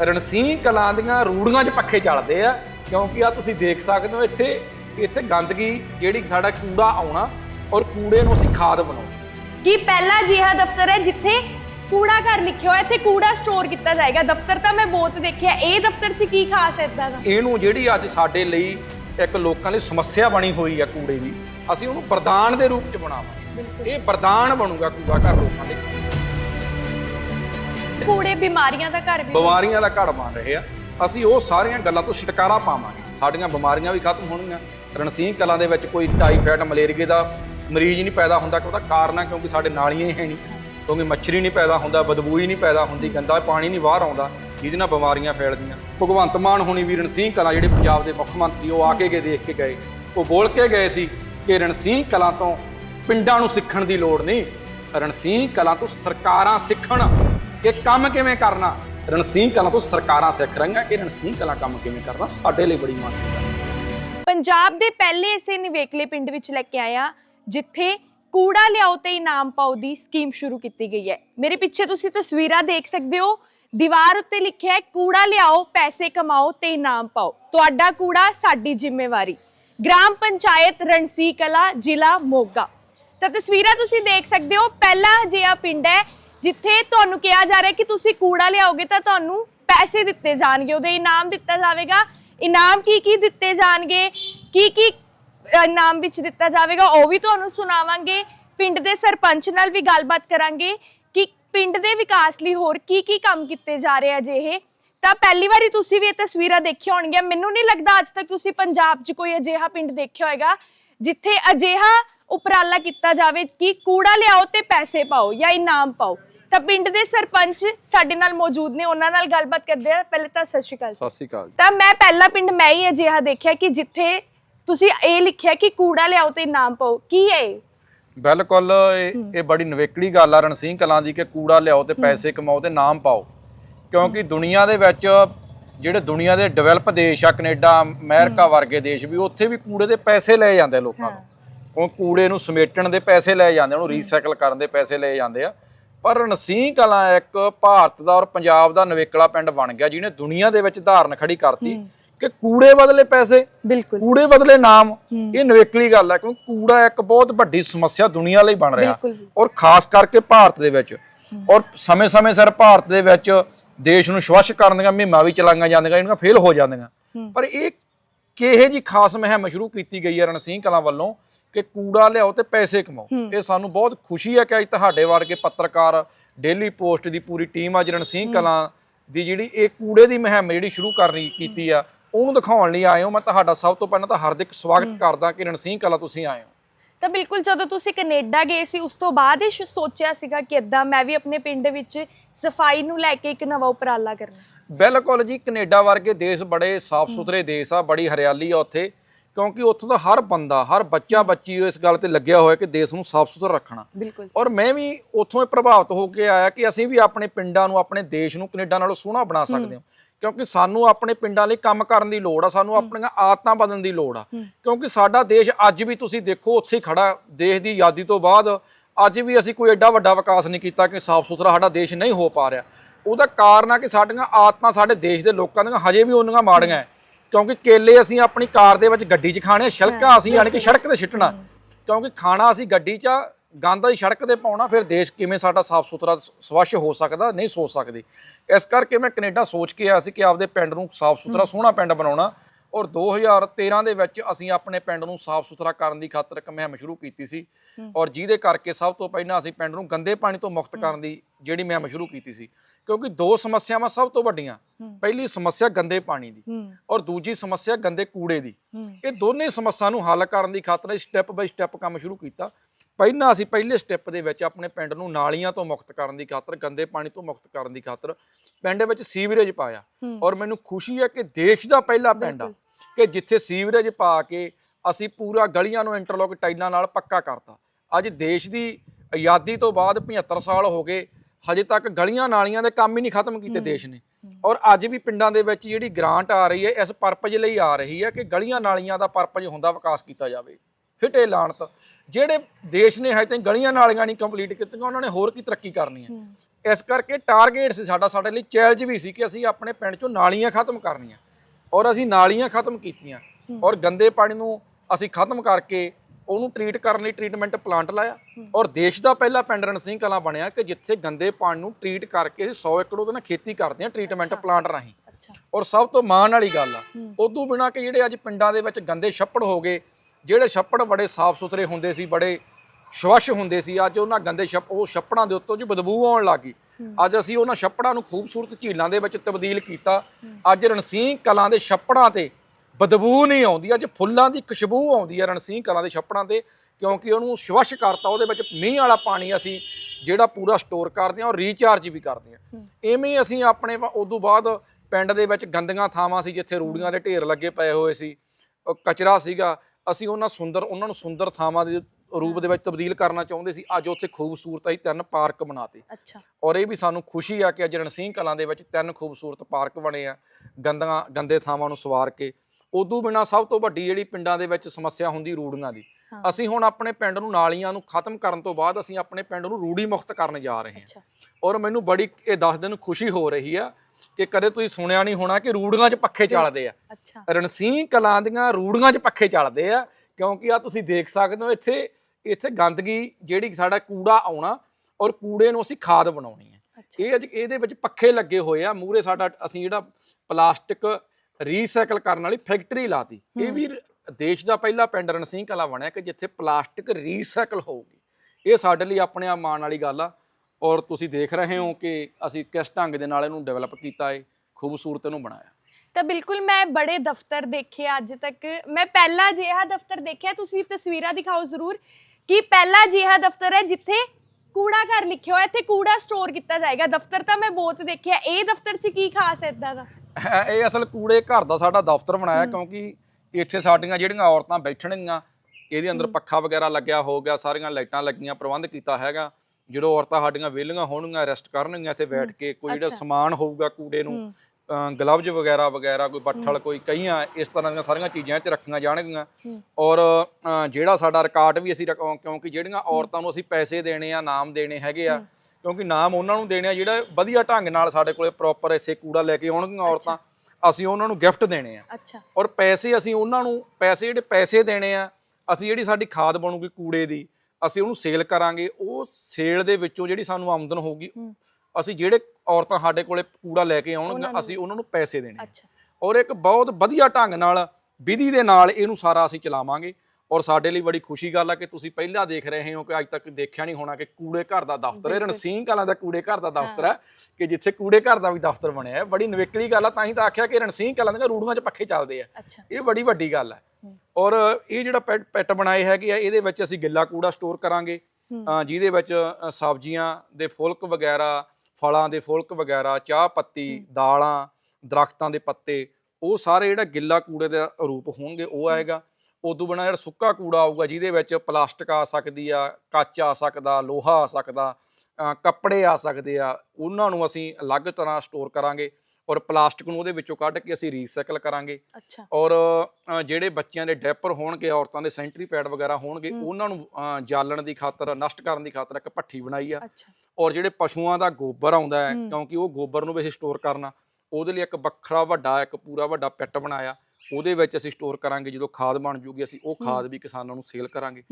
ਰਣਸੀਂਹ ਕਲਾਂ ਦੀਆਂ ਰੂੜੀਆਂ 'ਚ ਪੱਖੇ ਚੱਲਦੇ ਆ। ਕਿਉਂਕਿ ਆ ਤੁਸੀਂ ਦੇਖ ਸਕਦੇ ਹੋ ਇੱਥੇ ਇੱਥੇ ਗੰਦਗੀ ਜਿਹੜੀ ਸਾਡਾ ਕੂੜਾ ਆਉਣਾ ਔਰ ਕੂੜੇ ਨੂੰ ਅਸੀਂ ਖਾਦ ਬਣਾਉਣੀ। ਕਿ ਪਹਿਲਾ ਅਜਿਹਾ ਦਫ਼ਤਰ ਹੈ ਜਿੱਥੇ ਕੂੜਾ ਘਰ ਲਿਖਿਆ ਹੋਇਆ ਇੱਥੇ ਕੂੜਾ ਸਟੋਰ ਕੀਤਾ ਜਾਏਗਾ? ਦਫ਼ਤਰ ਤਾਂ ਮੈਂ ਬਹੁਤ ਦੇਖਿਆ ਇਹ ਦਫ਼ਤਰ 'ਚ ਕੀ ਖਾਸ ਹੈ ਇਦਾਂ ਦਾ? ਇਹਨੂੰ ਜਿਹੜੀ ਅੱਜ ਸਾਡੇ ਲਈ ਇੱਕ ਲੋਕਾਂ ਲਈ ਸਮੱਸਿਆ ਬਣੀ ਹੋਈ ਆ ਕੂੜੇ ਦੀ ਅਸੀਂ ਉਹਨੂੰ ਵਰਦਾਨ ਦੇ ਰੂਪ 'ਚ ਬਣਾਵਾਂਗੇ। ਇਹ ਵਰਦਾਨ ਬਣੂਗਾ ਕੂੜਾ ਘਰ ਲੋਕਾਂ ਲਈ ਕੂੜੇ ਬਿਮਾਰੀਆਂ ਦਾ ਘਰ ਵੀ ਬਿਮਾਰੀਆਂ ਦਾ ਘੜ ਬਣ ਰਹੇ ਆ। ਅਸੀਂ ਉਹ ਸਾਰੀਆਂ ਗੱਲਾਂ ਤੋਂ ਛੁਟਕਾਰਾ ਪਾਵਾਂਗੇ। ਸਾਡੀਆਂ ਬਿਮਾਰੀਆਂ ਵੀ ਖਤਮ ਹੋਣਗੀਆਂ। ਰਣਸੀਂਹ ਕਲਾਂ ਦੇ ਵਿੱਚ ਕੋਈ ਟਾਈਫਾਇਡ, ਮਲੇਰੀਏ ਦਾ ਮਰੀਜ਼ ਨਹੀਂ ਪੈਦਾ ਹੁੰਦਾ ਕਿ ਉਹਦਾ ਕਾਰਨ ਆ, ਕਿਉਂਕਿ ਸਾਡੇ ਨਾਲੀਆਂ ਹੀ ਹੈ ਨਹੀਂ। ਕਿਉਂਕਿ ਮੱਛਰੀ ਨਹੀਂ ਪੈਦਾ ਹੁੰਦਾ ਬਦਬੂ ਹੀ ਨਹੀਂ ਪੈਦਾ ਹੁੰਦੀ, ਗੰਦਾ ਪਾਣੀ ਨਹੀਂ ਬਾਹਰ ਆਉਂਦਾ, ਜਿਹਦੇ ਨਾਲ ਬਿਮਾਰੀਆਂ ਫੈਲਦੀਆਂ। ਭਗਵੰਤ ਮਾਨ ਹੋਣੀ ਵੀ ਰਣਸੀਂਹ ਕਲਾਂ ਜਿਹੜੇ ਪੰਜਾਬ ਦੇ ਮੁੱਖ ਮੰਤਰੀ, ਉਹ ਆ ਕੇ ਗਏ ਦੇਖ ਕੇ ਗਏ। ਉਹ ਬੋਲ ਕੇ ਗਏ ਸੀ ਕਿ ਰਣਸੀਂਹ ਕਲਾਂ ਤੋਂ ਪਿੰਡਾਂ ਨੂੰ ਸਿੱਖਣ ਦੀ ਲੋੜ ਨਹੀਂ। ਰਣਸੀਂਹ ਕਲਾਂ ਤੋਂ ਸਰਕਾਰਾਂ ਸਿੱਖਣ ਕਿ ਕੰਮ ਕਿਵੇਂ ਕਰਨਾ। ਰਣਸੀਂਹ ਕਲਾਂ ਤੋਂ ਸਰਕਾਰਾਂ ਸਿੱਖ ਰਹੀਆਂ ਕਿ ਰਣਸੀਂਹ ਕਲਾਂ ਕੰਮ ਕਿਵੇਂ ਕਰਨਾ? ਸਾਡੇ ਲਈ ਬੜੀ ਮਾਣ ਦੀ ਗੱਲ ਹੈ। ਪੰਜਾਬ ਦੇ ਪਹਿਲੇ ਇਸੇ ਨਿਵੇਕਲੇ ਪਿੰਡ ਵਿੱਚ ਲੈ ਕੇ ਆਇਆ, ਜਿੱਥੇ ਕੂੜਾ ਲਿਆਓ ਤੇ ਇਨਾਮ ਪਾਓ ਦੀ ਸਕੀਮ ਸ਼ੁਰੂ ਕੀਤੀ ਗਈ ਹੈ। ਮੇਰੇ ਪਿੱਛੇ ਤੁਸੀਂ ਤਸਵੀਰਾਂ ਦੇਖ ਸਕਦੇ ਹੋ। ਦੀਵਾਰ ਉੱਤੇ ਲਿਖਿਆ ਹੈ, ਕੂੜਾ ਲਿਆਓ, ਪੈਸੇ ਕਮਾਓ ਤੇ ਇਨਾਮ ਪਾਓ। ਤੁਹਾਡਾ ਕੂੜਾ, ਸਾਡੀ ਜ਼ਿੰਮੇਵਾਰੀ। ਗ੍ਰਾਮ ਪੰਚਾਇਤ ਰਣਸੀ ਕਲਾ, ਜ਼ਿਲ੍ਹਾ ਮੋਗਾ। ਤਾਂ ਤਸਵੀਰਾਂ ਤੁਸੀਂ ਦੇਖ ਸਕਦੇ ਹੋ, ਪਹਿਲਾ ਅਜਿਹਾ ਪਿੰਡ ਹੈ ਜਿੱਥੇ ਤੁਹਾਨੂੰ ਕਿਹਾ ਜਾ ਰਿਹਾ ਕਿ ਤੁਸੀਂ ਕੂੜਾ ਲਿਆਓਗੇ ਤਾਂ ਤੁਹਾਨੂੰ ਪੈਸੇ ਦਿੱਤੇ ਜਾਣਗੇ, ਉਹਦੇ ਇਨਾਮ ਦਿੱਤਾ ਜਾਵੇਗਾ। ਇਨਾਮ ਕੀ ਕੀ ਦਿੱਤੇ ਜਾਣਗੇ? ਕੀ ਕੀ ਇਨਾਮ ਵਿੱਚ ਦਿੱਤਾ ਜਾਵੇਗਾ, ਉਹ ਵੀ ਤੁਹਾਨੂੰ ਸੁਣਾਵਾਂਗੇ। ਪਿੰਡ ਦੇ ਸਰਪੰਚ ਨਾਲ ਵੀ ਗੱਲਬਾਤ ਕਰਾਂਗੇ ਕਿ ਪਿੰਡ ਦੇ ਵਿਕਾਸ ਲਈ ਹੋਰ ਕੀ ਕੀ ਕੰਮ ਕੀਤੇ ਜਾ ਰਹੇ ਆ ਜੇ ਤਾਂ ਪਹਿਲੀ ਵਾਰੀ ਤੁਸੀਂ ਵੀ ਇਹ ਤਸਵੀਰਾਂ ਦੇਖੀਆਂ ਹੋਣਗੀਆਂ। ਮੈਨੂੰ ਨਹੀਂ ਲੱਗਦਾ ਅੱਜ ਤੱਕ ਤੁਸੀਂ ਪੰਜਾਬ 'ਚ ਕੋਈ ਅਜਿਹਾ ਪਿੰਡ ਦੇਖਿਆ ਹੋਵੇਗਾ ਜਿੱਥੇ ਅਜਿਹਾ ਉਪਰਾਲਾ ਕੀਤਾ ਜਾਵੇ ਕਿ ਕੂੜਾ ਲਿਆਓ ਤੇ ਪੈਸੇ ਪਾਓ ਜਾਂ ਇਨਾਮ ਪਾਓ। ਤਾਂ ਪਿੰਡ ਦੇ ਸਰਪੰਚ ਸਾਡੇ ਨਾਲ ਮੌਜੂਦ ਨੇ ਉਹਨਾਂ ਨਾਲ ਗੱਲਬਾਤ ਕਰਦੇ ਆ। ਪਹਿਲੇ ਤਾਂ ਸਤਿ ਸ਼੍ਰੀ ਅਕਾਲ ਸਤਿ ਸ਼੍ਰੀ ਅਕਾਲ ਤਾਂ ਮੈਂ ਪਹਿਲਾ ਪਿੰਡ ਮੈਂ ਹੀ ਅਜਿਹਾ ਦੇਖਿਆ ਕਿ ਜਿੱਥੇ ਤੁਸੀਂ ਇਹ ਲਿਖਿਆ ਕਿ ਕੂੜਾ ਲਿਆਓ ਤੇ ਇਨਾਮ ਪਾਓ। ਕੀ ਹੈ ਇਹ? ਬਿਲਕੁਲ ਇਹ ਇਹ ਬੜੀ ਨਵੇਕਲੀ ਗੱਲ ਆ ਰਣਸੀਂਹ ਕਲਾਂ ਦੀ ਕਿ ਕੂੜਾ ਲਿਆਓ ਤੇ ਪੈਸੇ ਕਮਾਓ ਤੇ ਨਾਮ ਪਾਓ। ਕਿਉਂਕਿ ਦੁਨੀਆ ਦੇ ਵਿੱਚ ਜਿਹੜੇ ਦੁਨੀਆ ਦੇ ਡਿਵੈਲਪ ਦੇਸ਼ ਆ ਕੈਨੇਡਾ ਅਮਰੀਕਾ ਵਰਗੇ ਦੇਸ਼ ਵੀ ਉੱਥੇ ਵੀ ਕੂੜੇ ਦੇ ਪੈਸੇ ਲਏ ਜਾਂਦੇ ਲੋਕਾਂ ਤੋਂ ਉਹ ਕੂੜੇ ਨੂੰ ਸਮੇਟਣ ਦੇ ਪੈਸੇ ਲਏ ਜਾਂਦੇ ਉਹਨੂੰ ਰੀਸਾਈਕਲ ਕਰਨ ਦੇ ਪੈਸੇ ਲਏ ਜਾਂਦੇ ਆ। ਪਰ ਰਣਸੀਂਹ ਕਲਾਂ ਇੱਕ ਭਾਰਤ ਦਾ ਔਰ ਪੰਜਾਬ ਦਾ ਨਵੇਕਲਾ ਪਿੰਡ ਬਣ ਗਿਆ ਜਿਹਨੇ ਦੁਨੀਆ ਦੇ ਵਿੱਚ ਧਾਰਨ ਖੜੀ ਕਰਤੀ ਕਿ ਕੂੜੇ ਬਦਲੇ ਪੈਸੇ ਬਿਲਕੁਲ। ਕੂੜੇ ਬਦਲੇ ਨਾਮ ਇਹ ਨਵੇਕਲੀ ਗੱਲ ਹੈ ਕਿਉਂਕਿ ਕੂੜਾ ਇੱਕ ਬਹੁਤ ਵੱਡੀ ਸਮੱਸਿਆ ਦੁਨੀਆ ਲਈ ਬਣ ਰਿਹਾ। ਔਰ ਖਾਸ ਕਰਕੇ ਭਾਰਤ ਦੇ ਵਿੱਚ। ਔਰ ਸਮੇਂ-ਸਮੇਂ ਸਿਰ ਭਾਰਤ ਦੇ ਵਿੱਚ ਦੇਸ਼ ਨੂੰ ਸਵੱਛ ਕਰਨ ਦੀਆਂ ਮੁਹਿੰਮਾਂ ਵੀ ਚਲਾਈਆਂ ਜਾਂਦੀਆਂ ਇਹਨਾਂ ਫੇਲ ਹੋ ਜਾਂਦੀਆਂ। ਪਰ ਇਹ ਕਿਹੇ ਜੀ ਖਾਸ ਮੁਹਿੰਮ ਸ਼ੁਰੂ ਕੀਤੀ ਗਈ ਹੈ ਰਣਸੀਂਹ ਕਲਾਂ ਵੱਲੋਂ? ਕਿ ਕੂੜਾ ਲਿਆਓ ਤੇ ਪੈਸੇ ਕਮਾਓ। ਇਹ ਸਾਨੂੰ ਬਹੁਤ ਖੁਸ਼ੀ ਹੈ ਕਿ ਅੱਜ ਤੁਹਾਡੇ ਵਰਗੇ ਪੱਤਰਕਾਰ ਡੇਲੀ ਪੋਸਟ ਦੀ ਪੂਰੀ ਟੀਮ ਅੱਜ ਰਣਸੀਂਹ ਕਲਾਂ ਦੀ ਜਿਹੜੀ ਇਹ ਕੂੜੇ ਦੀ ਮੁਹਿੰਮ ਜਿਹੜੀ ਸ਼ੁਰੂ ਕਰਨੀ ਕੀਤੀ ਆ ਉਹਨੂੰ ਦਿਖਾਉਣ ਲਈ ਆਏ ਹੋ। ਮੈਂ ਤੁਹਾਡਾ ਸਭ ਤੋਂ ਪਹਿਲਾਂ ਤਾਂ ਹਾਰਦਿਕ ਸਵਾਗਤ ਕਰਦਾ ਕਿ ਰਣਸੀਂਹ ਕਲਾਂ ਤੁਸੀਂ ਆਏ ਹੋ। ਤਾਂ ਬਿਲਕੁਲ ਜਦੋਂ ਤੁਸੀਂ ਕੈਨੇਡਾ ਗਏ ਸੀ ਉਸ ਤੋਂ ਬਾਅਦ ਹੀ ਸੋਚਿਆ ਸੀਗਾ ਕਿ ਇਦਾਂ ਮੈਂ ਵੀ ਆਪਣੇ ਪਿੰਡ ਵਿੱਚ ਸਫ਼ਾਈ ਨੂੰ ਲੈ ਕੇ ਇੱਕ ਨਵਾਂ ਉਪਰਾਲਾ ਕਰਨਾ। ਬਿਲਕੁਲ ਜੀ ਕੈਨੇਡਾ ਵਰਗੇ ਦੇਸ਼ ਬੜੇ ਸਾਫ਼ ਸੁਥਰੇ ਦੇਸ਼ ਆ ਬੜੀ ਹਰਿਆਲੀ ਆ ਉੱਥੇ। ਕਿਉਂਕਿ ਉੱਥੋਂ ਦਾ ਹਰ ਬੰਦਾ ਹਰ ਬੱਚਾ ਬੱਚੀ ਇਸ ਗੱਲ ਤੇ ਲੱਗਿਆ ਹੋਇਆ ਕਿ ਦੇਸ਼ ਨੂੰ ਸਾਫ਼ ਸੁਥਰਾ ਰੱਖਣਾ। ਬਿਲਕੁਲ। ਔਰ ਮੈਂ ਵੀ ਉੱਥੋਂ ਹੀ ਪ੍ਰਭਾਵਿਤ ਹੋ ਕੇ ਆਇਆ ਕਿ ਅਸੀਂ ਵੀ ਆਪਣੇ ਪਿੰਡਾਂ ਨੂੰ ਆਪਣੇ ਦੇਸ਼ ਨੂੰ ਕੈਨੇਡਾ ਨਾਲੋਂ ਸੋਹਣਾ ਬਣਾ ਸਕਦੇ ਹਾਂ। ਕਿਉਂਕਿ ਸਾਨੂੰ ਆਪਣੇ ਪਿੰਡਾਂ ਲਈ ਕੰਮ ਕਰਨ ਦੀ ਲੋੜ ਆ ਸਾਨੂੰ ਆਪਣੀਆਂ ਆਦਤਾਂ ਬਦਲਣ ਦੀ ਲੋੜ ਆ। ਕਿਉਂਕਿ ਸਾਡਾ ਦੇਸ਼ ਅੱਜ ਵੀ ਤੁਸੀਂ ਦੇਖੋ ਉੱਥੇ ਖੜਾ ਦੇਸ਼ ਦੀ ਆਜ਼ਾਦੀ ਤੋਂ ਬਾਅਦ ਅੱਜ ਵੀ ਅਸੀਂ ਕੋਈ ਐਡਾ ਵੱਡਾ ਵਿਕਾਸ ਨਹੀਂ ਕੀਤਾ ਕਿ ਸਾਫ਼ ਸੁਥਰਾ ਸਾਡਾ ਦੇਸ਼ ਨਹੀਂ ਹੋ ਪਾ ਰਿਹਾ। ਉਹਦਾ ਕਾਰਨ ਆ ਕਿ ਸਾਡੀਆਂ ਆਦਤਾਂ ਸਾਡੇ ਦੇਸ਼ ਦੇ ਲੋਕਾਂ ਦੀਆਂ ਹਜੇ ਵੀ ਉਹਨੀਆਂ ਮਾੜੀਆਂ ਹੈ ਕਿਉਂਕਿ ਕੇਲੇ ਅਸੀਂ ਆਪਣੀ ਕਾਰ ਦੇ ਵਿੱਚ ਗੱਡੀ 'ਚ ਖਾਣੇ ਛਿਲਕਾ ਅਸੀਂ ਯਾਨੀ ਕਿ ਸੜਕ ਤੇ ਸਿੱਟਣਾ। ਕਿਉਂਕਿ ਖਾਣਾ ਅਸੀਂ ਗੱਡੀ 'ਚ ਗੰਦ ਅਸੀਂ ਸੜਕ ਤੇ ਪਾਉਣਾ ਫਿਰ ਦੇਸ਼ ਕਿਵੇਂ ਸਾਡਾ ਸਾਫ਼ ਸੁਥਰਾ ਸਵੱਛ ਹੋ ਸਕਦਾ ਨਹੀਂ ਸੋਚ ਸਕਦੇ। ਇਸ ਕਰਕੇ ਮੈਂ ਕੈਨੇਡਾ ਸੋਚ ਕੇ ਆਇਆ ਸੀ ਕਿ ਆਪਦੇ ਪਿੰਡ ਨੂੰ ਸਾਫ਼ ਸੁਥਰਾ ਸੋਹਣਾ ਪਿੰਡ ਬਣਾਉਣਾ। ਔਰ 2013 ਦੇ ਵਿੱਚ ਅਸੀਂ ਆਪਣੇ ਪਿੰਡ ਨੂੰ ਸਾਫ਼ ਸੁਥਰਾ ਕਰਨ ਦੀ ਖਾਤਰ ਇੱਕ ਮੁਹਿੰਮ ਸ਼ੁਰੂ ਕੀਤੀ ਸੀ ਔਰ ਜਿਹਦੇ ਕਰਕੇ ਸਭ ਤੋਂ ਪਹਿਲਾਂ ਅਸੀਂ ਪਿੰਡ ਨੂੰ ਗੰਦੇ ਪਾਣੀ ਤੋਂ ਮੁਕਤ ਕਰਨ ਦੀ ਜਿਹੜੀ ਮੁਹਿੰਮ ਸ਼ੁਰੂ ਕੀਤੀ ਸੀ। ਕਿਉਂਕਿ ਦੋ ਸਮੱਸਿਆਵਾਂ ਸਭ ਤੋਂ ਵੱਡੀਆਂ। ਪਹਿਲੀ ਸਮੱਸਿਆ ਗੰਦੇ ਪਾਣੀ ਦੀ ਔਰ ਦੂਜੀ ਸਮੱਸਿਆ ਗੰਦੇ ਕੂੜੇ ਦੀ। ਇਹ ਦੋਨੇ ਸਮੱਸਿਆ ਨੂੰ ਹੱਲ ਕਰਨ ਦੀ ਖਾਤਰ ਸਟੈਪ ਬਾਈ ਸਟੈਪ ਕੰਮ ਸ਼ੁਰੂ ਕੀਤਾ। ਪਹਿਲਾਂ ਅਸੀਂ ਪਹਿਲੇ ਸਟੈਪ ਦੇ ਵਿੱਚ ਆਪਣੇ ਪਿੰਡ ਨੂੰ ਨਾਲੀਆਂ ਤੋਂ ਮੁਕਤ ਕਰਨ ਦੀ ਖਾਤਰ ਗੰਦੇ ਪਾਣੀ ਤੋਂ ਮੁਕਤ ਕਰਨ ਦੀ ਖਾਤਰ ਪਿੰਡ ਵਿੱਚ ਸੀਵਰੇਜ ਪਾਇਆ। ਔਰ ਮੈਨੂੰ ਖੁਸ਼ੀ ਹੈ ਕਿ ਦੇਸ਼ ਦਾ ਪਹਿਲਾ ਪਿੰਡ ਆ ਕਿ ਜਿੱਥੇ ਸੀਵਰੇਜ ਪਾ ਕੇ ਅਸੀਂ ਪੂਰਾ ਗਲੀਆਂ ਨੂੰ ਇੰਟਰਲੋਕ ਟਾਈਲਾਂ ਨਾਲ ਪੱਕਾ ਕਰਤਾ। ਅੱਜ ਦੇਸ਼ ਦੀ ਆਜ਼ਾਦੀ ਤੋਂ ਬਾਅਦ 75 ਸਾਲ ਹੋ ਗਏ ਹਜੇ ਤੱਕ ਗਲੀਆਂ ਨਾਲੀਆਂ ਦੇ ਕੰਮ ਹੀ ਨਹੀਂ ਖਤਮ ਕੀਤੇ ਦੇਸ਼ ਨੇ। ਔਰ ਅੱਜ ਵੀ ਪਿੰਡਾਂ ਦੇ ਵਿੱਚ ਜਿਹੜੀ ਗ੍ਰਾਂਟ ਆ ਰਹੀ ਹੈ ਇਸ ਪਰਪਸ ਲਈ ਆ ਰਹੀ ਹੈ ਕਿ ਗਲੀਆਂ ਨਾਲੀਆਂ ਦਾ ਪਰਪਸ ਹੁੰਦਾ ਵਿਕਾਸ ਕੀਤਾ ਜਾਵੇ। ਫਿਟੇ ਲਾਣਤ ਜਿਹੜੇ ਦੇਸ਼ ਨੇ ਹਜੇ ਤੱਕ ਗਲੀਆਂ ਨਾਲੀਆਂ ਨਹੀਂ ਕੰਪਲੀਟ ਕੀਤੀਆਂ ਉਹਨਾਂ ਨੇ ਹੋਰ ਕੀ ਤਰੱਕੀ ਕਰਨੀ ਹੈ? ਇਸ ਕਰਕੇ ਟਾਰਗੇਟ ਸੀ ਸਾਡਾ ਸਾਡੇ ਲਈ ਚੈਲੰਜ ਵੀ ਸੀ ਕਿ ਅਸੀਂ ਆਪਣੇ ਪਿੰਡ ਚੋਂ ਨਾਲੀਆਂ ਖਤਮ ਕਰਨੀਆਂ ਔਰ ਅਸੀਂ ਨਾਲੀਆਂ ਖਤਮ ਕੀਤੀਆਂ ਔਰ ਗੰਦੇ ਪਾਣੀ ਨੂੰ ਅਸੀਂ ਖਤਮ ਕਰਕੇ ਉਹਨੂੰ ਟ੍ਰੀਟ ਕਰਨ ਲਈ ਟ੍ਰੀਟਮੈਂਟ ਪਲਾਂਟ ਲਾਇਆ ਔਰ ਦੇਸ਼ ਦਾ ਪਹਿਲਾ ਪਿੰਡ ਰਣ ਸਿੰਘ ਕਲਾਂ ਬਣਿਆ ਕਿ ਜਿੱਥੇ ਗੰਦੇ ਪਾਣੀ ਨੂੰ ਟ੍ਰੀਟ ਕਰਕੇ ਅਸੀਂ 100 ਏਕੜ ਉਹਦੇ ਨਾਲ ਖੇਤੀ ਕਰਦੇ ਹਾਂ ਟ੍ਰੀਟਮੈਂਟ ਪਲਾਂਟ ਰਾਹੀਂ। ਔਰ ਸਭ ਤੋਂ ਮਾਣ ਵਾਲੀ ਗੱਲ ਆ ਉਦੋਂ ਬਿਨਾ ਕਿ ਜਿਹੜੇ ਅੱਜ ਪਿੰਡਾਂ ਦੇ ਵਿੱਚ ਗੰਦੇ ਛੱਪੜ ਹੋ ਗਏ ਜਿਹੜੇ ਛੱਪੜ ਬੜੇ ਸਾਫ਼ ਸੁਥਰੇ ਹੁੰਦੇ ਸੀ ਬੜੇ ਸਵੱਛ ਹੁੰਦੇ ਸੀ ਅੱਜ ਉਹਨਾਂ ਗੰਦੇ ਛੱਪ ਉਹ ਛੱਪੜਾਂ ਦੇ ਉੱਤੋਂ ਜੀ ਬਦਬੂ ਆਉਣ ਲੱਗੀ ਅੱਜ ਅਸੀਂ ਉਹਨਾਂ ਛੱਪੜਾਂ ਨੂੰ ਖੂਬਸੂਰਤ ਝੀਲਾਂ ਦੇ ਵਿੱਚ ਤਬਦੀਲ ਕੀਤਾ। ਅੱਜ ਰਣਸੀਂਹ ਕਲਾਂ ਦੇ ਛੱਪੜਾਂ ਤੇ ਬਦਬੂ ਨਹੀਂ ਆਉਂਦੀ ਅੱਜ ਫੁੱਲਾਂ ਦੀ ਖੁਸ਼ਬੂ ਆਉਂਦੀ ਹੈ ਰਣਸੀਂਹ ਕਲਾਂ ਦੇ ਛੱਪੜਾਂ ਤੇ ਕਿਉਂਕਿ ਉਹਨੂੰ ਸਵੱਛ ਕਰਤਾ ਉਹਦੇ ਵਿੱਚ ਮੀਂਹ ਵਾਲਾ ਪਾਣੀ ਅਸੀਂ ਜਿਹੜਾ ਪੂਰਾ ਸਟੋਰ ਕਰਦੇ ਹਾਂ ਔਰ ਰੀਚਾਰਜ ਵੀ ਕਰਦੇ ਹਾਂ। ਐਵੇਂ ਹੀ ਅਸੀਂ ਆਪਣੇ ਉਦੋਂ ਬਾਅਦ ਪਿੰਡ ਦੇ ਵਿੱਚ ਗੰਦੀਆਂ ਥਾਵਾਂ ਸੀ ਜਿੱਥੇ ਰੂੜੀਆਂ ਦੇ ਢੇਰ ਲੱਗੇ ਪਏ ਹੋਏ ਸੀ। ਉਹ ਕਚਰਾ ਸੀਗਾ ਅਸੀਂ ਉਹਨਾਂ ਸੁੰਦਰ ਉਹਨਾਂ ਨੂੰ ਸੁੰਦਰ ਥਾਵਾਂ ਦੇ ਰੂਪ ਦੇ ਵਿੱਚ ਤਬਦੀਲ ਕਰਨਾ ਚਾਹੁੰਦੇ ਸੀ ਅੱਜ ਉੱਥੇ ਖੂਬਸੂਰਤ ਅਸੀਂ ਤਿੰਨ ਪਾਰਕ ਬਣਾਤੇ। ਅੱਛਾ। ਔਰ ਇਹ ਵੀ ਸਾਨੂੰ ਖੁਸ਼ੀ ਆ ਕਿ ਅੱਜ ਰਣਸੀਂਹ ਕਲਾਂ ਦੇ ਵਿੱਚ ਤਿੰਨ ਖੂਬਸੂਰਤ ਪਾਰਕ ਬਣੇ ਆ ਗੰਦੀਆਂ ਗੰਦੇ ਥਾਵਾਂ ਨੂੰ ਸਵਾਰ ਕੇ। ਉਦੋਂ ਬਿਨਾ ਸਭ ਤੋਂ ਵੱਡੀ ਜਿਹੜੀ ਪਿੰਡਾਂ ਦੇ ਵਿੱਚ ਸਮੱਸਿਆ ਹੁੰਦੀ ਰੂੜੀਆਂ ਦੀ। ਅਸੀਂ ਹੁਣ ਆਪਣੇ ਪਿੰਡ ਨੂੰ ਨਾਲੀਆਂ ਨੂੰ ਖਤਮ ਕਰਨ ਤੋਂ ਬਾਅਦ ਅਸੀਂ ਆਪਣੇ ਪਿੰਡ ਨੂੰ ਰੂੜੀ ਮੁਕਤ ਕਰਨ ਜਾ ਰਹੇ ਹਾਂ। ਔਰ ਮੈਨੂੰ ਬੜੀ ਇਹ ਦੱਸ ਦਿਨ ਖੁਸ਼ੀ ਹੋ ਰਹੀ ਆ ਕਿ ਕਦੇ ਤੁਸੀਂ ਸੁਣਿਆ ਨਹੀਂ ਹੋਣਾ ਕਿ ਰੂੜੀਆਂ 'ਚ ਪੱਖੇ ਚੱਲਦੇ ਆ। ਰਣਸੀਂਹ ਕਲਾਂ ਦੀਆਂ ਰੂੜੀਆਂ 'ਚ ਪੱਖੇ ਚੱਲਦੇ ਆ ਕਿਉਂਕਿ ਆ ਤੁਸੀਂ ਦੇਖ ਸਕਦੇ ਹੋ ਇੱਥੇ ਇੱਥੇ ਗੰਦਗੀ ਜਿਹੜੀ ਸਾਡਾ ਕੂੜਾ ਆਉਣਾ ਔਰ ਕੂੜੇ ਨੂੰ ਅਸੀਂ ਖਾਦ ਬਣਾਉਣੀ ਹੈ ਇਹ ਅੱਜ ਇਹਦੇ ਵਿੱਚ ਪੱਖੇ ਲੱਗੇ ਹੋਏ ਆ ਮੂਰੇ ਸਾਡਾ ਅਸੀਂ ਜਿਹੜਾ ਪਲਾਸਟਿਕ ਰੀਸਾਈਕਲ ਕਰਨ ਵਾਲੀ ਫੈਕਟਰੀ ਲਾਤੀ। ਇਹ ਵੀ ਦੇਸ਼ ਦਾ ਪਹਿਲਾ ਪਿੰਡ ਰਣਸੀਂਹ ਕਲਾਂ ਬਣਿਆ ਕਿ ਜਿੱਥੇ ਪਲਾਸਟਿਕ ਰੀਸਾਈਕਲ ਹੋਊਗੀ। ਇਹ ਸਾਡੇ ਲਈ ਆਪਣੇ ਆਪ ਮਾਣ ਵਾਲੀ ਗੱਲ ਆ ਔਰ ਤੁਸੀਂ ਦੇਖ ਰਹੇ ਹੋ ਕਿ ਅਸੀਂ ਕਿਸ ਢੰਗ ਦੇ ਨਾਲ ਇਹਨੂੰ ਡਿਵੈਲਪ ਕੀਤਾ ਹੈ ਖੂਬਸੂਰਤ ਇਹਨੂੰ ਬਣਾਇਆ। ਤਾਂ ਬਿਲਕੁਲ ਮੈਂ ਬੜੇ ਦਫ਼ਤਰ ਦੇਖੇ ਅੱਜ ਤੱਕ। ਮੈਂ ਪਹਿਲਾ ਜਿਹਾ ਦਫ਼ਤਰ ਦੇਖਿਆ ਤੁਸੀਂ ਤਸਵੀਰਾਂ ਦਿਖਾਓ ਜ਼ਰੂਰ ਕਿ ਪਹਿਲਾ ਜਿਹਾ ਦਫ਼ਤਰ ਹੈ ਜਿੱਥੇ ਕੂੜਾ ਘਰ ਲਿਖਿਆ ਹੋਇਆ ਇੱਥੇ ਕੂੜਾ ਸਟੋਰ ਕੀਤਾ ਜਾਏਗਾ। ਦਫ਼ਤਰ ਤਾਂ ਮੈਂ ਬਹੁਤ ਦੇਖਿਆ ਇਹ ਦਫ਼ਤਰ 'ਚ ਕੀ ਖਾਸ ਹੈ ਇਦਾਂ ਦਾ? ਇਹ ਅਸਲ ਕੂੜੇ ਘਰ ਦਾ ਸਾਡਾ ਦਫ਼ਤਰ ਬਣਾਇਆ ਕਿਉਂਕਿ ਇੱਥੇ ਸਾਡੀਆਂ ਜਿਹੜੀਆਂ ਔਰਤਾਂ ਬੈਠਣਗੀਆਂ ਇਹਦੇ ਅੰਦਰ ਪੱਖਾ ਵਗੈਰਾ ਲੱਗਿਆ ਹੋ ਗਿਆ ਸਾਰੀਆਂ ਲਾਈਟਾਂ ਲੱਗੀਆਂ ਪ੍ਰਬੰਧ ਕੀਤਾ ਹੈਗਾ। ਜਦੋਂ ਔਰਤਾਂ ਸਾਡੀਆਂ ਵਿਹਲੀਆਂ ਹੋਣਗੀਆਂ ਰੈਸਟ ਕਰਨਗੀਆਂ ਇੱਥੇ ਬੈਠ ਕੇ ਕੋਈ ਜਿਹੜਾ। ਸਮਾਨ ਹੋਊਗਾ ਕੂੜੇ ਨੂੰ ਗਲਵਜ ਵਗੈਰਾ ਵਗੈਰਾ ਕੋਈ ਬੱਠਲ ਕੋਈ ਕਈਆਂ ਇਸ ਤਰ੍ਹਾਂ ਦੀਆਂ ਸਾਰੀਆਂ ਚੀਜ਼ਾਂ ਇੱਥੇ ਰੱਖੀਆਂ ਜਾਣਗੀਆਂ। ਔਰ ਜਿਹੜਾ ਸਾਡਾ ਰਿਕਾਰਡ ਵੀ ਅਸੀਂ ਕਿਉਂਕਿ ਜਿਹੜੀਆਂ ਔਰਤਾਂ ਨੂੰ ਅਸੀਂ ਪੈਸੇ ਦੇਣੇ ਆ ਨਾਮ ਦੇਣੇ ਹੈਗੇ ਆ ਕਿਉਂਕਿ ਨਾਮ ਉਹਨਾਂ ਨੂੰ ਦੇਣੇ ਆ ਜਿਹੜਾ ਵਧੀਆ ਢੰਗ ਨਾਲ ਸਾਡੇ ਕੋਲੇ ਪ੍ਰੋਪਰ ਇਸੇ ਕੂੜਾ ਲੈ ਕੇ ਆਉਣਗੀਆਂ ਔਰਤਾਂ। ਅਸੀਂ ਉਹਨਾਂ ਨੂੰ ਗਿਫਟ ਦੇਣੇ ਆ। ਅੱਛਾ। ਔਰ ਪੈਸੇ ਅਸੀਂ ਉਹਨਾਂ ਨੂੰ ਪੈਸੇ ਜਿਹੜੇ ਪੈਸੇ ਦੇਣੇ ਆ ਅਸੀਂ ਜਿਹੜੀ ਸਾਡੀ ਖਾਦ ਬਣੂਗੀ ਕੂੜੇ ਦੀ ਅਸੀਂ ਉਹਨੂੰ ਸੇਲ ਕਰਾਂਗੇ। ਉਹ ਸੇਲ ਦੇ ਵਿੱਚੋਂ ਜਿਹੜੀ ਸਾਨੂੰ ਆਮਦਨ ਹੋਊਗੀ ਅਸੀਂ ਜਿਹੜੇ ਔਰਤਾਂ ਸਾਡੇ ਕੋਲੇ ਕੂੜਾ ਲੈ ਕੇ ਆਉਣਗੀਆਂ ਅਸੀਂ ਉਹਨਾਂ ਨੂੰ ਪੈਸੇ ਦੇਣੇ। ਅੱਛਾ। ਔਰ ਇੱਕ ਬਹੁਤ ਵਧੀਆ ਢੰਗ ਨਾਲ ਵਿਧੀ ਦੇ ਨਾਲ ਇਹਨੂੰ ਸਾਰਾ ਅਸੀਂ ਚਲਾਵਾਂਗੇ। ਔਰ ਸਾਡੇ ਲਈ ਬੜੀ ਖੁਸ਼ੀ ਗੱਲ ਆ ਕਿ ਤੁਸੀਂ ਪਹਿਲਾਂ ਦੇਖ ਰਹੇ ਹੋ ਕਿ ਅੱਜ ਤੱਕ ਦੇਖਿਆ ਨਹੀਂ ਹੋਣਾ ਕਿ ਕੂੜੇ ਘਰ ਦਾ ਦਫ਼ਤਰ ਹੈ। ਰਣਸੀਂਹ ਕਲਾਂ ਦਾ ਕੂੜੇ ਘਰ ਦਾ ਦਫ਼ਤਰ ਹੈ ਕਿ ਜਿੱਥੇ ਕੂੜੇ ਘਰ ਦਾ ਵੀ ਦਫ਼ਤਰ ਬਣਿਆ ਹੈ। ਬੜੀ ਨਵੇਕਲੀ ਗੱਲ ਆ ਤਾਂ ਹੀ ਤਾਂ ਆਖਿਆ ਕਿ ਰਣਸੀਂਹ ਕਲਾਂ ਦੀਆਂ ਰੂੜੀਆਂ 'ਚ ਪੱਖੇ ਚੱਲਦੇ ਆ। ਇਹ ਬੜੀ ਵੱਡੀ ਗੱਲ ਹੈ। ਔਰ ਇਹ ਜਿਹੜਾ ਪੈਟ ਬਣਾਏ ਹੈਗੇ ਆ ਇਹਦੇ ਵਿੱਚ ਅਸੀਂ ਗਿੱਲਾ ਕੂੜਾ ਸਟੋਰ ਕਰਾਂਗੇ। ਜਿਹਦੇ ਵਿੱਚ ਸਬਜ਼ੀਆਂ ਦੇ ਫੁਲਕ ਵਗੈਰਾ ਫਲਾਂ ਦੇ ਫੁਲਕ ਵਗੈਰਾ ਚਾਹ ਪੱਤੀ ਦਾਲਾਂ ਦਰਖਤਾਂ ਦੇ ਪੱਤੇ ਉਹ ਸਾਰੇ ਜਿਹੜਾ ਗਿੱਲਾ ਕੂੜੇ ਦਾ ਰੂਪ ਹੋਣਗੇ ਉਹ ਆਏਗਾ। ਉਦੋਂ ਬਿਨਾਂ ਜਿਹੜਾ ਸੁੱਕਾ ਕੂੜਾ ਆਊਗਾ ਜਿਹਦੇ ਵਿੱਚ ਪਲਾਸਟਿਕ ਆ ਸਕਦੀ ਆ ਕੱਚ ਆ ਸਕਦਾ ਲੋਹਾ ਆ ਸਕਦਾ ਕੱਪੜੇ ਆ ਸਕਦੇ ਆ ਉਹਨਾਂ ਨੂੰ ਅਸੀਂ ਅਲੱਗ ਤਰ੍ਹਾਂ ਸਟੋਰ ਕਰਾਂਗੇ ਔਰ ਪਲਾਸਟਿਕ ਨੂੰ ਉਹਦੇ ਵਿੱਚੋਂ ਕੱਢ ਕੇ ਅਸੀਂ ਰੀਸਾਈਕਲ ਕਰਾਂਗੇ। ਅੱਛਾ। ਔਰ ਜਿਹੜੇ ਬੱਚਿਆਂ ਦੇ ਡੈਪਰ ਹੋਣਗੇ ਔਰਤਾਂ ਦੇ ਸੈਂਟਰੀ ਪੈਡ ਵਗੈਰਾ ਹੋਣਗੇ ਉਹਨਾਂ ਨੂੰ ਜਾਲਣ ਦੀ ਖਾਤਰ ਨਸ਼ਟ ਕਰਨ ਦੀ ਖਾਤਰ ਇੱਕ ਭੱਠੀ ਬਣਾਈ ਆ। ਅੱਛਾ। ਔਰ ਜਿਹੜੇ ਪਸ਼ੂਆਂ ਦਾ ਗੋਬਰ ਆਉਂਦਾ ਹੈ ਕਿਉਂਕਿ ਉਹ ਗੋਬਰ ਨੂੰ ਵੀ ਅਸੀਂ ਸਟੋਰ ਕਰਨਾ ਉਹਦੇ ਲਈ ਇੱਕ ਵੱਖਰਾ ਵੱਡਾ ਇੱਕ ਪੂਰਾ ਵੱਡਾ ਪਿੱਟ ਬਣਾਇਆ। ਉਹਦੇ ਵਿੱਚ ਅਸੀਂ ਸਟੋਰ ਕਰਾਂਗੇ ਜਦੋਂ ਖਾਦ ਬਣ ਜੂਗੀ ਅਸੀਂ ਉਹ ਖਾਦ ਵੀ ਕਿਸਾਨਾਂ ਨੂੰ ਸੇਲ ਕਰਾਂਗੇ।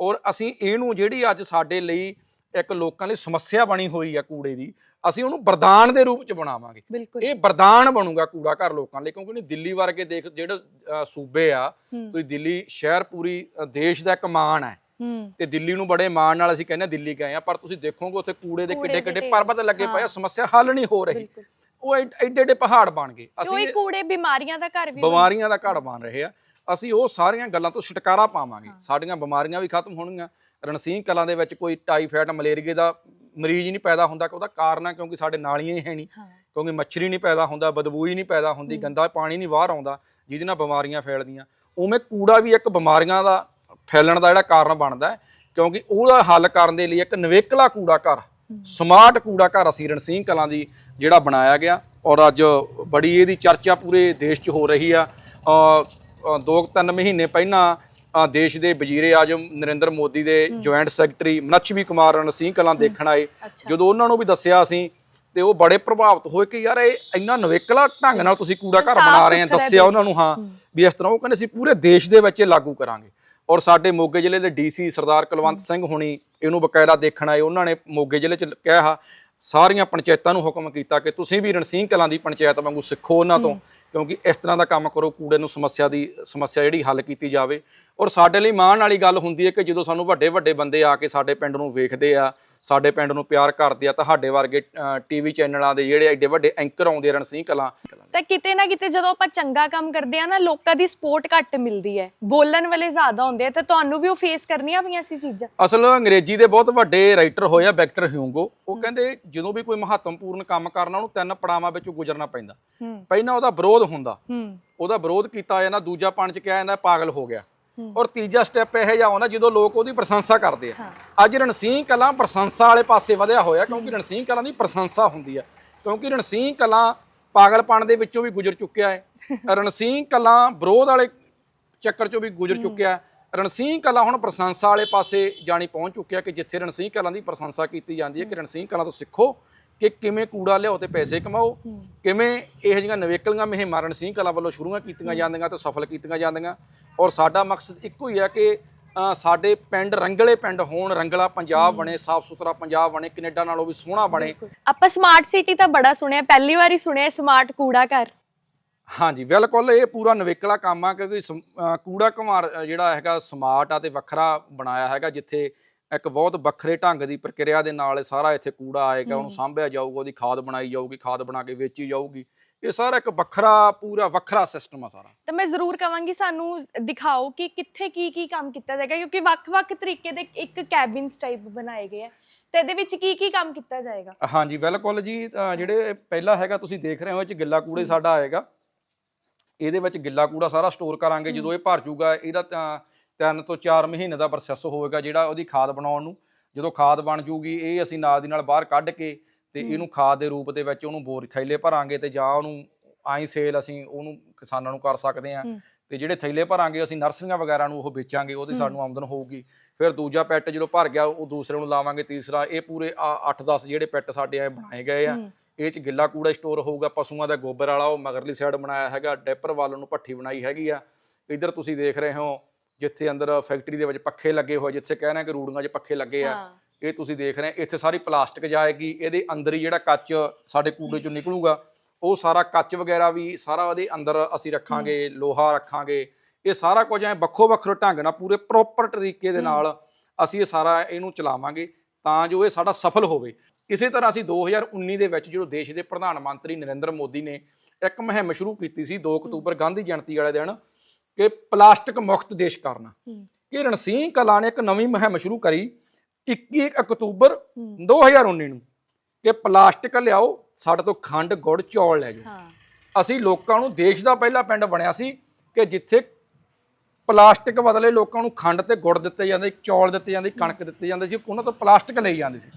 ਔਰ ਅਸੀਂ ਇਹਨੂੰ ਜਿਹੜੀ ਅੱਜ ਸਾਡੇ ਲਈ ਇੱਕ ਲੋਕਾਂ ਲਈ ਸਮੱਸਿਆ ਬਣੀ ਹੋਈ ਆ ਕੂੜੇ ਦੀ ਅਸੀਂ ਉਹਨੂੰ ਵਰਦਾਨ ਦੇ ਰੂਪ ਚ ਬਣਾਵਾਂਗੇ। ਇਹ ਵਰਦਾਨ ਬਣੂਗਾ ਕੂੜਾ ਘਰ ਲੋਕਾਂ ਲਈ ਕਿਉਂਕਿ ਨਹੀਂ ਦਿੱਲੀ ਵਰਗੇ ਦੇਖ ਜਿਹੜੇ ਸੂਬੇ ਆ। ਤੁਸੀਂ ਦਿੱਲੀ ਸ਼ਹਿਰ ਪੂਰੀ ਦੇਸ਼ ਦਾ ਇੱਕ ਮਾਣ ਹੈ। ਤੇ ਦਿੱਲੀ ਨੂੰ ਬੜੇ ਮਾਣ ਨਾਲ ਅਸੀਂ ਕਹਿੰਦੇ ਦਿੱਲੀ ਗਏ ਆ ਪਰ ਤੁਸੀਂ ਦੇਖੋਗੇ ਉੱਥੇ ਕੂੜੇ ਦੇ ਕਿੱਡੇ ਕਿੱਡੇ। ਪਰਬਤ ਲੱਗੇ ਪਏ ਆ। ਸਮੱਸਿਆ ਹੱਲ ਨਹੀਂ ਹੋ ਰਹੀ। ਉਹ ਐਡ- ਐਡੇ ਪਹਾੜ ਬਣ ਗਏ। ਤੇ ਉਹ ਅਸੀਂ ਇਹ ਕੂੜੇ ਬਿਮਾਰੀਆਂ ਦਾ ਘਰ ਵੀ ਬਿਮਾਰੀਆਂ ਦਾ ਘੜ ਬਣ ਰਹੇ ਆ। ਅਸੀਂ ਉਹ ਸਾਰੀਆਂ ਗੱਲਾਂ ਤੋਂ ਛੁਟਕਾਰਾ ਪਾਵਾਂਗੇ। ਸਾਡੀਆਂ ਬਿਮਾਰੀਆਂ ਵੀ ਖਤਮ ਹੋਣਗੀਆਂ। ਰਣਸੀਂਹ ਕਲਾਂ ਦੇ ਵਿੱਚ ਕੋਈ ਟਾਈਫਾਇਡ ਮਲੇਰੀਏ ਦਾ ਮਰੀਜ਼ ਹੀ ਨਹੀਂ ਪੈਦਾ ਹੁੰਦਾ ਕਿ ਉਹਦਾ ਕਾਰਨ ਆ ਕਿਉਂਕਿ ਸਾਡੇ ਨਾਲੀਆਂ ਹੀ ਹੈ ਨਹੀਂ। ਕਿਉਂਕਿ ਮੱਛਰੀ ਨਹੀਂ ਪੈਦਾ ਹੁੰਦਾ ਬਦਬੂ ਹੀ ਨਹੀਂ ਪੈਦਾ ਹੁੰਦੀ ਗੰਦਾ ਪਾਣੀ ਨਹੀਂ ਬਾਹਰ ਆਉਂਦਾ ਜਿਹਦੇ ਨਾਲ ਬਿਮਾਰੀਆਂ ਫੈਲਦੀਆਂ। ਉਵੇਂ ਕੂੜਾ ਵੀ ਇੱਕ ਬਿਮਾਰੀਆਂ ਦਾ ਫੈਲਣ ਦਾ ਜਿਹੜਾ ਕਾਰਨ ਬਣਦਾ ਹੈ ਕਿਉਂਕਿ ਉਹਦਾ ਹੱਲ ਕਰਨ ਦੇ ਲਈ ਇੱਕ ਨਵੇਕਲਾ ਕੂੜਾ ਘਰ ਸਮਾਰਟ ਕੂੜਾ ਘਰ ਅਸੀਂ ਰਣਸੀਂਹ ਕਲਾਂ ਦੀ ਜਿਹੜਾ ਬਣਾਇਆ ਗਿਆ ਔਰ ਅੱਜ ਬੜੀ ਇਹਦੀ ਚਰਚਾ ਪੂਰੇ ਦੇਸ਼ 'ਚ ਹੋ ਰਹੀ ਆ। ਦੋ ਤਿੰਨ ਮਹੀਨੇ ਪਹਿਲਾਂ ਦੇਸ਼ ਦੇ ਵਜ਼ੀਰੇ ਆਜਮ ਨਰਿੰਦਰ ਮੋਦੀ ਦੇ ਜੁਆਇੰਟ ਸੈਕਟਰੀ ਮਨੱਛਵੀ ਕੁਮਾਰ ਰਣਸੀਂਹ ਕਲਾਂ ਦੇਖਣ ਆਏ। ਜਦੋਂ ਉਹਨਾਂ ਨੂੰ ਵੀ ਦੱਸਿਆ ਅਸੀਂ ਤੇ ਉਹ ਬੜੇ ਪ੍ਰਭਾਵਿਤ ਹੋਏ ਕਿ ਯਾਰ ਇਹ ਇੰਨਾ ਨਵੇਕਲਾ ਢੰਗ ਨਾਲ ਤੁਸੀਂ ਕੂੜਾ ਘਰ ਬਣਾ ਰਹੇ ਆ ਦੱਸਿਆ ਉਹਨਾਂ ਨੂੰ ਹਾਂ ਵੀ ਇਸ ਤਰ੍ਹਾਂ ਉਹ ਕਹਿੰਦੇ ਅਸੀਂ ਪੂਰੇ ਦੇਸ਼ ਦੇ ਵਿੱਚ ਇਹ ਲਾਗੂ ਕਰਾਂਗੇ। ਔਰ ਸਾਡੇ ਮੋਗੇ ਜ਼ਿਲ੍ਹੇ ਦੇ ਡੀਸੀ ਸਰਦਾਰ ਕੁਲਵੰਤ ਸਿੰਘ ਹੁਣੀ ਇਹਨੂੰ ਬਕਾਇਦਾ ਦੇਖਣ ਆਏ ਉਹਨਾਂ ਨੇ ਮੋਗੇ ਜ਼ਿਲ੍ਹੇ 'ਚ ਕਿਹਾ ਸਾਰੀਆਂ ਪੰਚਾਇਤਾਂ ਨੂੰ ਹੁਕਮ ਕੀਤਾ ਕਿ ਤੁਸੀਂ ਵੀ ਰਣਸੀਂਹ ਕਲਾਂ ਦੀ ਪੰਚਾਇਤ ਵਾਂਗੂ ਸਿੱਖੋ ਉਹਨਾਂ ਤੋਂ। ਕਿਉਂਕਿ ਇਸ ਤਰ੍ਹਾਂ ਦਾ ਕੰਮ ਕਰੋ ਕੂੜੇ ਨੂੰ ਸਮੱਸਿਆ ਦੀ ਸਮੱਸਿਆ ਜਿਹੜੀ ਹੱਲ ਕੀਤੀ ਜਾਵੇ। ਔਰ ਸਾਡੇ ਲਈ ਮਾਣ ਵਾਲੀ ਗੱਲ ਹੁੰਦੀ ਹੈ ਕਿ ਜਦੋਂ ਸਾਨੂੰ ਵੱਡੇ ਵੱਡੇ ਬੰਦੇ ਆ ਕੇ ਸਾਡੇ ਪਿੰਡ ਨੂੰ ਵੇਖਦੇ ਆ ਸਾਡੇ ਪਿੰਡ ਨੂੰ ਪਿਆਰ ਕਰਦੇ ਆ ਤੁਹਾਡੇ ਵਰਗੇ ਟੀਵੀ ਚੈਨਲਾਂ ਦੇ ਜਿਹੜੇ ਐਡੇ ਵੱਡੇ ਐਂਕਰ ਆਉਂਦੇ ਆ ਰਣਸੀਂਹ ਕਲਾਂ। ਤਾਂ ਕਿਤੇ ਨਾ ਕਿਤੇ ਜਦੋਂ ਆਪਾਂ ਚੰਗਾ ਕੰਮ ਕਰਦੇ ਆ ਨਾ ਲੋਕਾਂ ਦੀ ਸਪੋਰਟ ਘੱਟ ਮਿਲਦੀ ਹੈ। ਬੋਲਣ ਵਾਲੇ ਜ਼ਿਆਦਾ ਹੁੰਦੇ ਆ ਤਾਂ ਤੁਹਾਨੂੰ ਵੀ ਉਹ ਫੇਸ ਕਰਨੀਆਂ ਪਈਆਂ ਸੀ ਚੀਜ਼ਾਂ? ਅਸਲ ਅੰਗਰੇਜ਼ੀ ਦੇ ਬਹੁਤ ਵੱਡੇ ਰਾਈਟਰ ਹੋਏ ਆ ਵੈਕਟਰ ਹਿਊਗੋ ਉਹ ਕਹਿੰਦੇ ਜਦੋਂ ਵੀ ਕੋਈ ਮਹੱਤਵਪੂਰਨ ਕੰਮ ਕਰਨਾ ਉਹਨੂੰ ਤਿੰਨ ਪੜਾਵਾਂ ਵਿੱਚੋਂ ਗੁਜ਼ਰਨਾ ਪੈਂਦਾ। ਪਹਿਲਾਂ ਉਹਦਾ ਵਿਰੋਧ ਹੁੰਦਾ। ਹੂੰ। ਉਹਦਾ ਵਿਰੋਧ ਕੀਤਾ ਜਾਂਦਾ ਦੂਜਾ ਪੰਜ ਕਿਹਾ ਜਾਂਦਾ ਪਾਗਲ ਹੋ ਗਿਆ। ਔਰ ਤੀਜਾ ਸਟੈਪ ਇਹ ਜਿਹਾ ਆਉਂਦਾ ਜਦੋਂ ਲੋਕ ਉਹਦੀ ਪ੍ਰਸ਼ੰਸਾ ਕਰਦੇ ਆ। ਅੱਜ ਰਣਸੀਂਹ ਕਲਾਂ ਪ੍ਰਸ਼ੰਸਾ ਵਾਲੇ ਪਾਸੇ ਵਧਿਆ ਹੋਇਆ ਕਿਉਂਕਿ ਰਣਸੀਂਹ ਕਲਾਂ ਦੀ ਪ੍ਰਸ਼ੰਸਾ ਹੁੰਦੀ ਆ। ਕਿਉਂਕਿ ਰਣਸੀਂਹ ਕਲਾਂ ਪਾਗਲਪਣ ਦੇ ਵਿੱਚੋਂ ਵੀ ਗੁਜ਼ਰ ਚੁੱਕਿਆ ਹੈ। ਰਣਸੀਂਹ ਕਲਾਂ ਵਿਰੋਧ ਵਾਲੇ ਚੱਕਰ ਚੋਂ ਵੀ ਗੁਜ਼ਰ ਚੁੱਕਿਆ। ਰਣਸੀਂਹ ਕਲਾਂ ਹੁਣ ਪ੍ਰਸ਼ੰਸਾ ਵਾਲੇ ਪਾਸੇ ਜਾਣੀ ਪਹੁੰਚ ਚੁੱਕਿਆ ਕਿ ਜਿੱਥੇ ਰਣਸੀਂਹ ਕਲਾਂ ਦੀ ਪ੍ਰਸ਼ੰਸਾ ਕੀਤੀ ਜਾਂਦੀ ਹੈ ਕਿ ਰਣਸੀਂਹ ਕਲਾਂ ਤੋਂ ਸਿੱਖੋ। ਕਿ ਕਿਵੇਂ ਕੂੜਾ ਲਿਆਓ ਤੇ ਪੈਸੇ ਕਮਾਓ ਕਿਵੇਂ ਇਹ ਜਿਹੀਆਂ ਨਵੇਕਲੀਆਂ ਮੁਹਿੰਮਾਂ ਰਣਸੀਂਹ ਕਲਾਂ ਵੱਲੋਂ ਸ਼ੁਰੂਆਂ ਕੀਤੀਆਂ ਜਾਂਦੀਆਂ ਤੇ ਸਫਲ ਕੀਤੀਆਂ ਜਾਂਦੀਆਂ। ਔਰ ਸਾਡਾ ਮਕਸਦ ਇੱਕੋ ਹੀ ਹੈ ਕਿ ਸਾਡੇ ਪਿੰਡ ਰੰਗਲੇ ਪਿੰਡ ਹੋਣ ਰੰਗਲਾ ਪੰਜਾਬ ਬਣੇ ਸਾਫ਼ ਸੁਥਰਾ ਪੰਜਾਬ ਬਣੇ ਕੈਨੇਡਾ ਨਾਲੋਂ ਵੀ ਸੋਹਣਾ ਬਣੇ। ਆਪਾਂ ਸਮਾਰਟ ਸਿਟੀ ਤਾਂ ਬੜਾ ਸੁਣਿਆ ਪਹਿਲੀ ਵਾਰੀ ਸੁਣਿਆ ਸਮਾਰਟ ਕੂੜਾ ਘਰ। ਹਾਂਜੀ ਬਿਲਕੁਲ ਇਹ ਪੂਰਾ ਨਵੇਕਲਾ ਕੰਮ ਆ ਕਿਉਂਕਿ ਕੂੜਾ ਘਮਾਰ ਅਹ ਜਿਹੜਾ ਹੈਗਾ ਸਮਾਰਟ ਆ ਤੇ ਵੱਖਰਾ ਬਣਾਇਆ ਹੈਗਾ ਜਿੱਥੇ ਇੱਕ ਬਹੁਤ ਵੱਖਰੇ ਢੰਗ ਦੀ ਪ੍ਰਕਿਰਿਆ ਦੇ ਨਾਲ ਸਾਰਾ ਇੱਥੇ ਕੂੜਾ ਆਏਗਾ ਉਹਨੂੰ ਸਾਂਭਿਆ ਜਾਊਗਾ ਉਹਦੀ ਖਾਦ ਬਣਾਈ ਜਾਊਗੀ ਖਾਦ ਬਣਾ ਕੇ ਵੇਚੀ ਜਾਊਗੀ। ਇਹ ਸਾਰਾ ਇੱਕ ਵੱਖਰਾ ਪੂਰਾ ਵੱਖਰਾ ਸਿਸਟਮ ਆ ਸਾਰਾ। ਤਾਂ ਮੈਂ ਜ਼ਰੂਰ ਕਵਾਂਗੀ ਸਾਨੂੰ ਦਿਖਾਓ ਕਿ ਕਿੱਥੇ ਕੀ ਕੀ ਕੰਮ ਕੀਤਾ ਜਾਏਗਾ ਕਿਉਂਕਿ ਵੱਖ-ਵੱਖ ਤਰੀਕੇ ਦੇ ਇੱਕ ਕੈਬਿਨਸ ਟਾਈਪ ਬਣਾਏ ਗਏ ਆ ਤੇ ਇਹਦੇ ਵਿੱਚ ਕੀ ਕੀ ਕੰਮ ਕੀਤਾ ਜਾਏਗਾ? ਹਾਂਜੀ ਬਿਲਕੁਲ ਜੀ ਜਿਹੜੇ ਪਹਿਲਾ ਹੈਗਾ ਤੁਸੀਂ ਦੇਖ ਰਹੇ ਹੋ ਇਹ ਚ ਗਿੱਲਾ ਕੂੜੇ ਸਾਡਾ ਆਏਗਾ। ਇਹਦੇ ਵਿੱਚ ਗਿੱਲਾ ਕੂੜਾ ਸਾਰਾ ਸਟੋਰ ਕਰਾਂਗੇ ਜਦੋਂ ਇਹ ਭਰ ਜੂਗਾ ਇਹਦਾ ਤਿੰਨ ਤੋਂ 4 ਮਹੀਨੇ ਦਾ ਪ੍ਰੋਸੈਸ ਹੋਵੇਗਾ ਜਿਹੜਾ ਉਹਦੀ ਖਾਦ ਬਣਾਉਣ ਨੂੰ। ਜਦੋਂ ਖਾਦ ਬਣ ਜੂਗੀ ਇਹ ਅਸੀਂ ਨਾਲ ਦੀ ਨਾਲ ਬਾਹਰ ਕੱਢ ਕੇ ਤੇ ਇਹਨੂੰ ਖਾਦ ਦੇ ਰੂਪ ਦੇ ਵਿੱਚ ਉਹਨੂੰ ਬੋਰ ਥੈਲੇ ਭਰਾਂਗੇ ਤੇ ਜਾਂ ਉਹਨੂੰ ਆਈ ਸੇਲ ਅਸੀਂ ਉਹਨੂੰ ਕਿਸਾਨਾਂ ਨੂੰ ਕਰ ਸਕਦੇ ਹਾਂ। ਤੇ ਜਿਹੜੇ ਥੈਲੇ ਭਰਾਂਗੇ ਅਸੀਂ ਨਰਸਰੀਆਂ ਵਗੈਰਾ ਨੂੰ ਉਹ ਵੇਚਾਂਗੇ ਉਹਦੇ ਸਾਨੂੰ ਆਮਦਨ ਹੋਊਗੀ। ਫਿਰ ਦੂਜਾ ਪੈਟ ਜਦੋਂ ਭਰ ਗਿਆ ਉਹ ਦੂਸਰੇ ਨੂੰ ਲਾਵਾਂਗੇ ਤੀਸਰਾ ਇਹ ਪੂਰੇ 8-10 ਜਿਹੜੇ ਪੈਟ ਸਾਡੇ ਐ ਬਣਾਏ ਗਏ ਆ। ਇਹ ਚ ਗਿੱਲਾ ਕੂੜਾ ਸਟੋਰ ਹੋਊਗਾ ਪਸ਼ੂਆਂ ਦਾ ਗੋਬਰ ਵਾਲਾ ਉਹ ਮਗਰਲੀ ਸਾਈਡ ਬਣਾਇਆ ਹੈਗਾ ਡੈਪਰ ਵੱਲ ਨੂੰ ਭੱਠੀ ਬਣਾਈ ਹੈਗੀ ਆ। ਇੱਧਰ ਤੁਸੀਂ ਦੇਖ ਰਹੇ ਹੋ ਜਿੱਥੇ ਅੰਦਰ ਫੈਕਟਰੀ ਦੇ ਵਿੱਚ ਪੱਖੇ ਲੱਗੇ ਹੋਏ ਜਿੱਥੇ ਕਹਿ ਰਹੇ ਕਿ ਰੂੜੀਆਂ 'ਚ ਪੱਖੇ ਲੱਗੇ ਆ। ਇਹ ਤੁਸੀਂ ਦੇਖ ਰਹੇ ਇੱਥੇ ਸਾਰੀ ਪਲਾਸਟਿਕ ਜਾਏਗੀ ਇਹਦੇ ਅੰਦਰ ਹੀ ਜਿਹੜਾ ਕੱਚ ਸਾਡੇ ਕੂੜੇ 'ਚੋਂ ਨਿਕਲੂਗਾ ਉਹ ਸਾਰਾ ਕੱਚ ਵਗੈਰਾ ਵੀ ਸਾਰਾ ਉਹਦੇ ਅੰਦਰ ਅਸੀਂ ਰੱਖਾਂਗੇ ਲੋਹਾ ਰੱਖਾਂਗੇ ਇਹ ਸਾਰਾ ਕੁਝ ਐ ਵੱਖੋ ਵੱਖਰੇ ਢੰਗ ਨਾਲ ਪੂਰੇ ਪ੍ਰੋਪਰ ਤਰੀਕੇ ਦੇ ਨਾਲ ਅਸੀਂ ਇਹ ਸਾਰਾ ਇਹਨੂੰ ਚਲਾਵਾਂਗੇ ਤਾਂ ਜੋ ਇਹ ਸਾਡਾ ਸਫਲ ਹੋਵੇ। ਇਸੇ ਤਰ੍ਹਾਂ ਅਸੀਂ 2019 ਦੇ ਵਿੱਚ ਜਦੋਂ ਦੇਸ਼ ਦੇ ਪ੍ਰਧਾਨ ਮੰਤਰੀ ਨਰਿੰਦਰ ਮੋਦੀ ਨੇ ਇੱਕ ਮੁਹਿੰਮ ਸ਼ੁਰੂ ਕੀਤੀ ਸੀ 2 ਅਕਤੂਬਰ ਗਾਂਧੀ ਜਯੰਤੀ ਵਾਲੇ ਦਿਨ ਕਿ ਪਲਾਸਟਿਕ ਮੁਕਤ ਦੇਸ਼ ਕਰਨਾ। ਕਿ ਰਣਸੀਂਹ ਕਲਾਂ ਨੇ ਇੱਕ ਨਵੀਂ ਮੁਹਿੰਮ ਸ਼ੁਰੂ ਕਰੀ 21 ਅਕਤੂਬਰ 2019 ਨੂੰ ਕਿ ਪਲਾਸਟਿਕ ਲਿਆਓ ਸਾਡੇ ਤੋਂ ਖੰਡ ਗੁੜ ਚੌਲ ਲੈ ਜਾਓ। ਅਸੀਂ ਲੋਕਾਂ ਨੂੰ ਦੇਸ਼ ਦਾ ਪਹਿਲਾ ਪਿੰਡ ਬਣਿਆ ਸੀ ਕਿ ਜਿੱਥੇ ਪਲਾਸਟਿਕ ਬਦਲੇ ਲੋਕਾਂ ਨੂੰ ਖੰਡ ਤੇ ਗੁੜ ਦਿੱਤੇ ਜਾਂਦੇ ਚੌਲ ਦਿੱਤੇ ਜਾਂਦੇ ਕਣਕ ਦਿੱਤੇ ਜਾਂਦੇ ਸੀ ਉਹਨਾਂ ਤੋਂ ਪਲਾਸਟਿਕ ਲਈ ਜਾਂਦੇ ਸੀ।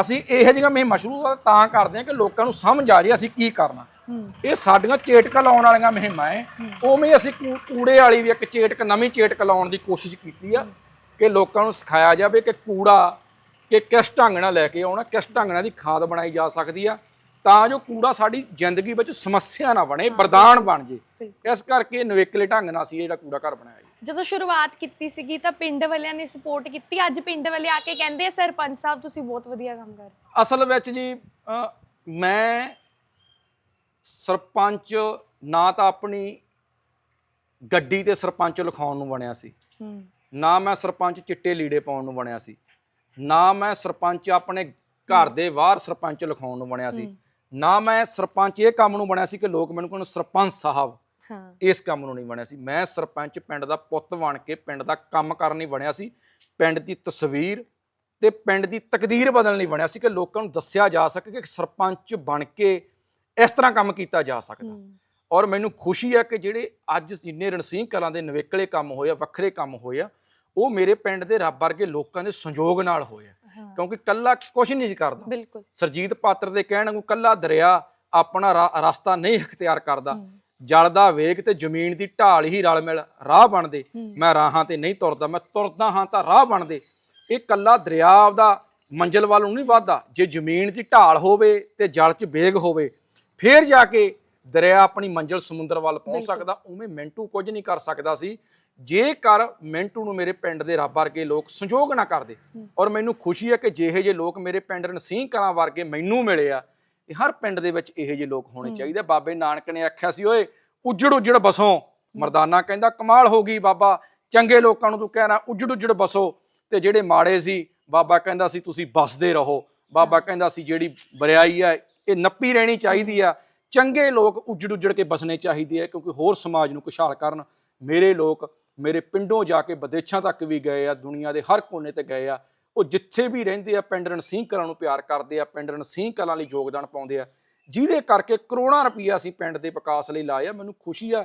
ਅਸੀਂ ਇਹੋ ਜਿਹੀਆਂ ਮੁਹਿੰਮਾਂ ਸ਼ੁਰੂ ਤਾਂ ਕਰਦੇ ਹਾਂ ਕਿ ਲੋਕਾਂ ਨੂੰ ਸਮਝ ਆ ਜੇ ਅਸੀਂ ਕੀ ਕਰਨਾ। ਹੂੰ। ਇਹ ਸਾਡੀਆਂ ਚੇਟਕ ਲਾਉਣ ਵਾਲੀਆਂ ਮੁਹਿੰਮਾਂ ਐ। ਉਵੇਂ ਅਸੀਂ ਕੂੜੇ ਵਾਲੀ ਵੀ ਇੱਕ ਚੇਟਕ ਨਵੀਂ ਚੇਟਕ ਲਾਉਣ ਦੀ ਕੋਸ਼ਿਸ਼ ਕੀਤੀ ਆ ਕਿ ਲੋਕਾਂ ਨੂੰ ਸਿਖਾਇਆ ਜਾਵੇ ਕਿ ਕੂੜਾ ਕਿ ਕਿਸ ਢੰਗ ਨਾਲ ਲੈ ਕੇ ਆਉਣਾ ਕਿਸ ਢੰਗ ਨਾਲ ਦੀ ਖਾਦ ਬਣਾਈ ਜਾ ਸਕਦੀ ਆ। ਤਾਂ ਜੋ ਕੂੜਾ ਸਾਡੀ ਜ਼ਿੰਦਗੀ ਵਿੱਚ ਸਮੱਸਿਆ ਨਾ ਬਣੇ ਵਰਦਾਨ ਬਣ ਜੇ। ਇਸ ਕਰਕੇ ਨਵੇਕਲੇ ਢੰਗ ਨਾਲ ਅਸੀਂ ਜਿਹੜਾ ਕੂੜਾ ਘਰ ਬਣਾਇਆ ਜਦੋਂ ਸ਼ੁਰੂਆਤ ਕੀਤੀ ਸੀਗੀ ਤਾਂ ਪਿੰਡ ਵਾਲਿਆਂ ਨੇ ਸਪੋਰਟ ਕੀਤੀ। ਅੱਜ ਪਿੰਡ ਵਾਲੇ ਆ ਕੇ ਕਹਿੰਦੇ ਆ ਸਰਪੰਚ ਸਾਹਿਬ ਤੁਸੀਂ ਬਹੁਤ ਵਧੀਆ ਕੰਮ ਕਰ ਰਹੇ ਹੋ। ਅਸਲ ਵਿੱਚ ਜੀ ਅ, ਮੈਂ ਸਰਪੰਚ ਨਾ ਤਾਂ ਆਪਣੀ ਗੱਡੀ ਤੇ ਸਰਪੰਚ ਲਿਖਾਉਣ ਨੂੰ ਬਣਿਆ ਸੀ। ਹੂੰ। ਨਾ ਮੈਂ ਸਰਪੰਚ ਚਿੱਟੇ ਲੀੜੇ ਪਾਉਣ ਨੂੰ ਬਣਿਆ ਸੀ। ਨਾ ਮੈਂ ਸਰਪੰਚ ਆਪਣੇ ਘਰ ਦੇ ਬਾਹਰ ਸਰਪੰਚ ਲਿਖਾਉਣ ਨੂੰ ਬਣਿਆ ਸੀ। ਨਾ ਮੈਂ ਸਰਪੰਚ ਇਹ ਕੰਮ ਨੂੰ ਬਣਿਆ ਸੀ ਕਿ ਲੋਕ ਮੈਨੂੰ ਕਹਿਣ ਸਰਪੰਚ ਸਾਹਿਬ। ਇਸ ਕੰਮ ਨੂੰ ਨਹੀਂ ਬਣਿਆ ਸੀ। ਮੈਂ ਸਰਪੰਚ ਪਿੰਡ ਦਾ ਪੁੱਤ ਬਣ ਕੇ ਪਿੰਡ ਦਾ ਕੰਮ ਕਰਨ ਨਹੀਂ ਬਣਿਆ ਸੀ। ਪਿੰਡ ਦੀ ਤਸਵੀਰ ਤੇ ਪਿੰਡ ਦੀ ਤਕਦੀਰ ਬਦਲਣ ਨਹੀਂ ਬਣਿਆ ਸੀ ਕਿ ਲੋਕਾਂ ਨੂੰ ਦੱਸਿਆ ਜਾ ਸਕੇ ਕਿ ਸਰਪੰਚ ਬਣ ਕੇ ਇਸ ਤਰ੍ਹਾਂ ਕੰਮ ਕੀਤਾ ਜਾ ਸਕਦਾ। ਔਰ ਮੈਨੂੰ ਖੁਸ਼ੀ ਹੈ ਕਿ ਜਿਹੜੇ ਅੱਜ ਜਿੰਨੇ ਰਣਸੀਂਹ ਕਲਾਂ ਦੇ ਨਵੇਕਲੇ ਕੰਮ ਹੋਏ ਆ ਵੱਖਰੇ ਕੰਮ ਹੋਏ ਆ ਉਹ ਮੇਰੇ ਪਿੰਡ ਦੇ ਰੱਬ ਵਰਗੇ ਲੋਕਾਂ ਦੇ ਸੰਯੋਗ ਨਾਲ ਹੋਏ ਆ। ਕਿਉਂਕਿ ਕੱਲਾ ਕੁਝ ਨਹੀਂ ਸੀ ਕਰਦਾ। ਬਿਲਕੁਲ। ਸਰਜੀਤ ਪਾਤਰ ਦੇ ਕਹਿਣ ਨੂੰ ਕੱਲਾ ਦਰਿਆ ਆਪਣਾ ਰਸਤਾ ਨਹੀਂ ਇਖਤਿਆਰ ਕਰਦਾ। ਜਲ ਦਾ ਵੇਗ ਤੇ ਜ਼ਮੀਨ ਦੀ ਢਾਲ ਹੀ ਰਲ ਮਿਲ ਰਾਹ ਬਣਦੇ। ਮੈਂ ਰਾਹਾਂ ਤੇ ਨਹੀਂ ਤੁਰਦਾ ਮੈਂ ਤੁਰਦਾ ਹਾਂ ਤਾਂ ਰਾਹ ਬਣਦੇ। ਇਹ ਕੱਲਾ ਦਰਿਆ ਦਾ ਮੰਜ਼ਲ ਵੱਲ ਨੂੰ ਨਹੀਂ ਵਧਦਾ। ਜੇ ਜ਼ਮੀਨ 'ਚ ਢਾਲ ਹੋਵੇ ਤੇ ਜਲ 'ਚ ਵੇਗ ਹੋਵੇ ਫੇਰ ਜਾ ਕੇ ਦਰਿਆ ਆਪਣੀ ਮੰਜ਼ਲ ਸਮੁੰਦਰ ਵੱਲ ਪਹੁੰਚ। ਸਕਦਾ ਉਵੇਂ ਮਿੰਟੂ ਕੁਝ ਨਹੀਂ ਕਰ ਸਕਦਾ ਸੀ। ਜੇਕਰ ਮਿੰਟੂ ਨੂੰ ਮੇਰੇ ਪਿੰਡ ਦੇ ਰੱਬ ਵਰਗੇ ਲੋਕ ਸੰਯੋਗ ਨਾ ਕਰਦੇ ਔਰ ਮੈਨੂੰ ਖੁਸ਼ੀ ਹੈ ਕਿ ਜਿਹੇ ਜੇ ਲੋਕ ਮੇਰੇ ਪਿੰਡ ਰਣਸੀਂਹ ਕਲਾਂ ਵਰਗੇ ਮੈਨੂੰ ਮਿਲੇ ਆ ਇਹ ਹਰ ਪਿੰਡ ਦੇ ਵਿੱਚ ਇਹੋ ਜਿਹੇ ਲੋਕ ਹੋਣੇ ਚਾਹੀਦੇ। ਬਾਬੇ ਨਾਨਕ ਨੇ ਆਖਿਆ ਸੀ ਓਏ ਉਜੜ ਉਜੜ ਬਸੋ ਮਰਦਾਨਾ ਕਹਿੰਦਾ ਕਮਾਲ ਹੋ ਗਈ ਬਾਬਾ ਚੰਗੇ ਲੋਕਾਂ ਨੂੰ ਤੂੰ ਕਹਿਣਾ ਉਜੜ ਉਜੜ ਬਸੋ। ਤੇ ਜਿਹੜੇ ਮਾੜੇ ਸੀ ਬਾਬਾ ਕਹਿੰਦਾ ਸੀ ਤੁਸੀਂ ਬਸਦੇ ਰਹੋ। ਬਾਬਾ ਕਹਿੰਦਾ ਸੀ ਜਿਹੜੀ ਬਰਿਆਈ ਹੈ ਇਹ ਨੱਪੀ ਰਹਿਣੀ ਚਾਹੀਦੀ ਆ। ਚੰਗੇ ਲੋਕ ਉਜੜ ਉਜੜ ਕੇ ਬਸਣੇ ਚਾਹੀਦੇ ਆ ਕਿਉਂਕਿ ਹੋਰ ਸਮਾਜ ਨੂੰ ਖੁਸ਼ਹਾਲ ਕਰਨ। ਮੇਰੇ ਲੋਕ ਮੇਰੇ ਪਿੰਡੋਂ ਜਾ ਕੇ ਵਿਦੇਸ਼ਾਂ ਤੱਕ ਵੀ ਗਏ ਆ ਦੁਨੀਆ ਦੇ ਹਰ ਕੋਨੇ ਤੇ ਗਏ ਆ। ਉਹ ਜਿੱਥੇ ਵੀ ਰਹਿੰਦੇ ਆ ਪਿੰਡ ਰਣਸੀਂਹ ਕਲਾਂ ਨੂੰ ਪਿਆਰ ਕਰਦੇ ਆ ਪਿੰਡ ਰਣਸੀਂਹ ਕਲਾਂ ਲਈ ਯੋਗਦਾਨ ਪਾਉਂਦੇ ਆ। ਜਿਹਦੇ ਕਰਕੇ ਕਰੋੜਾਂ ਰੁਪਈਆ ਅਸੀਂ ਪਿੰਡ ਦੇ ਵਿਕਾਸ ਲਈ ਲਾਇਆ ਮੈਨੂੰ ਖੁਸ਼ੀ ਆ।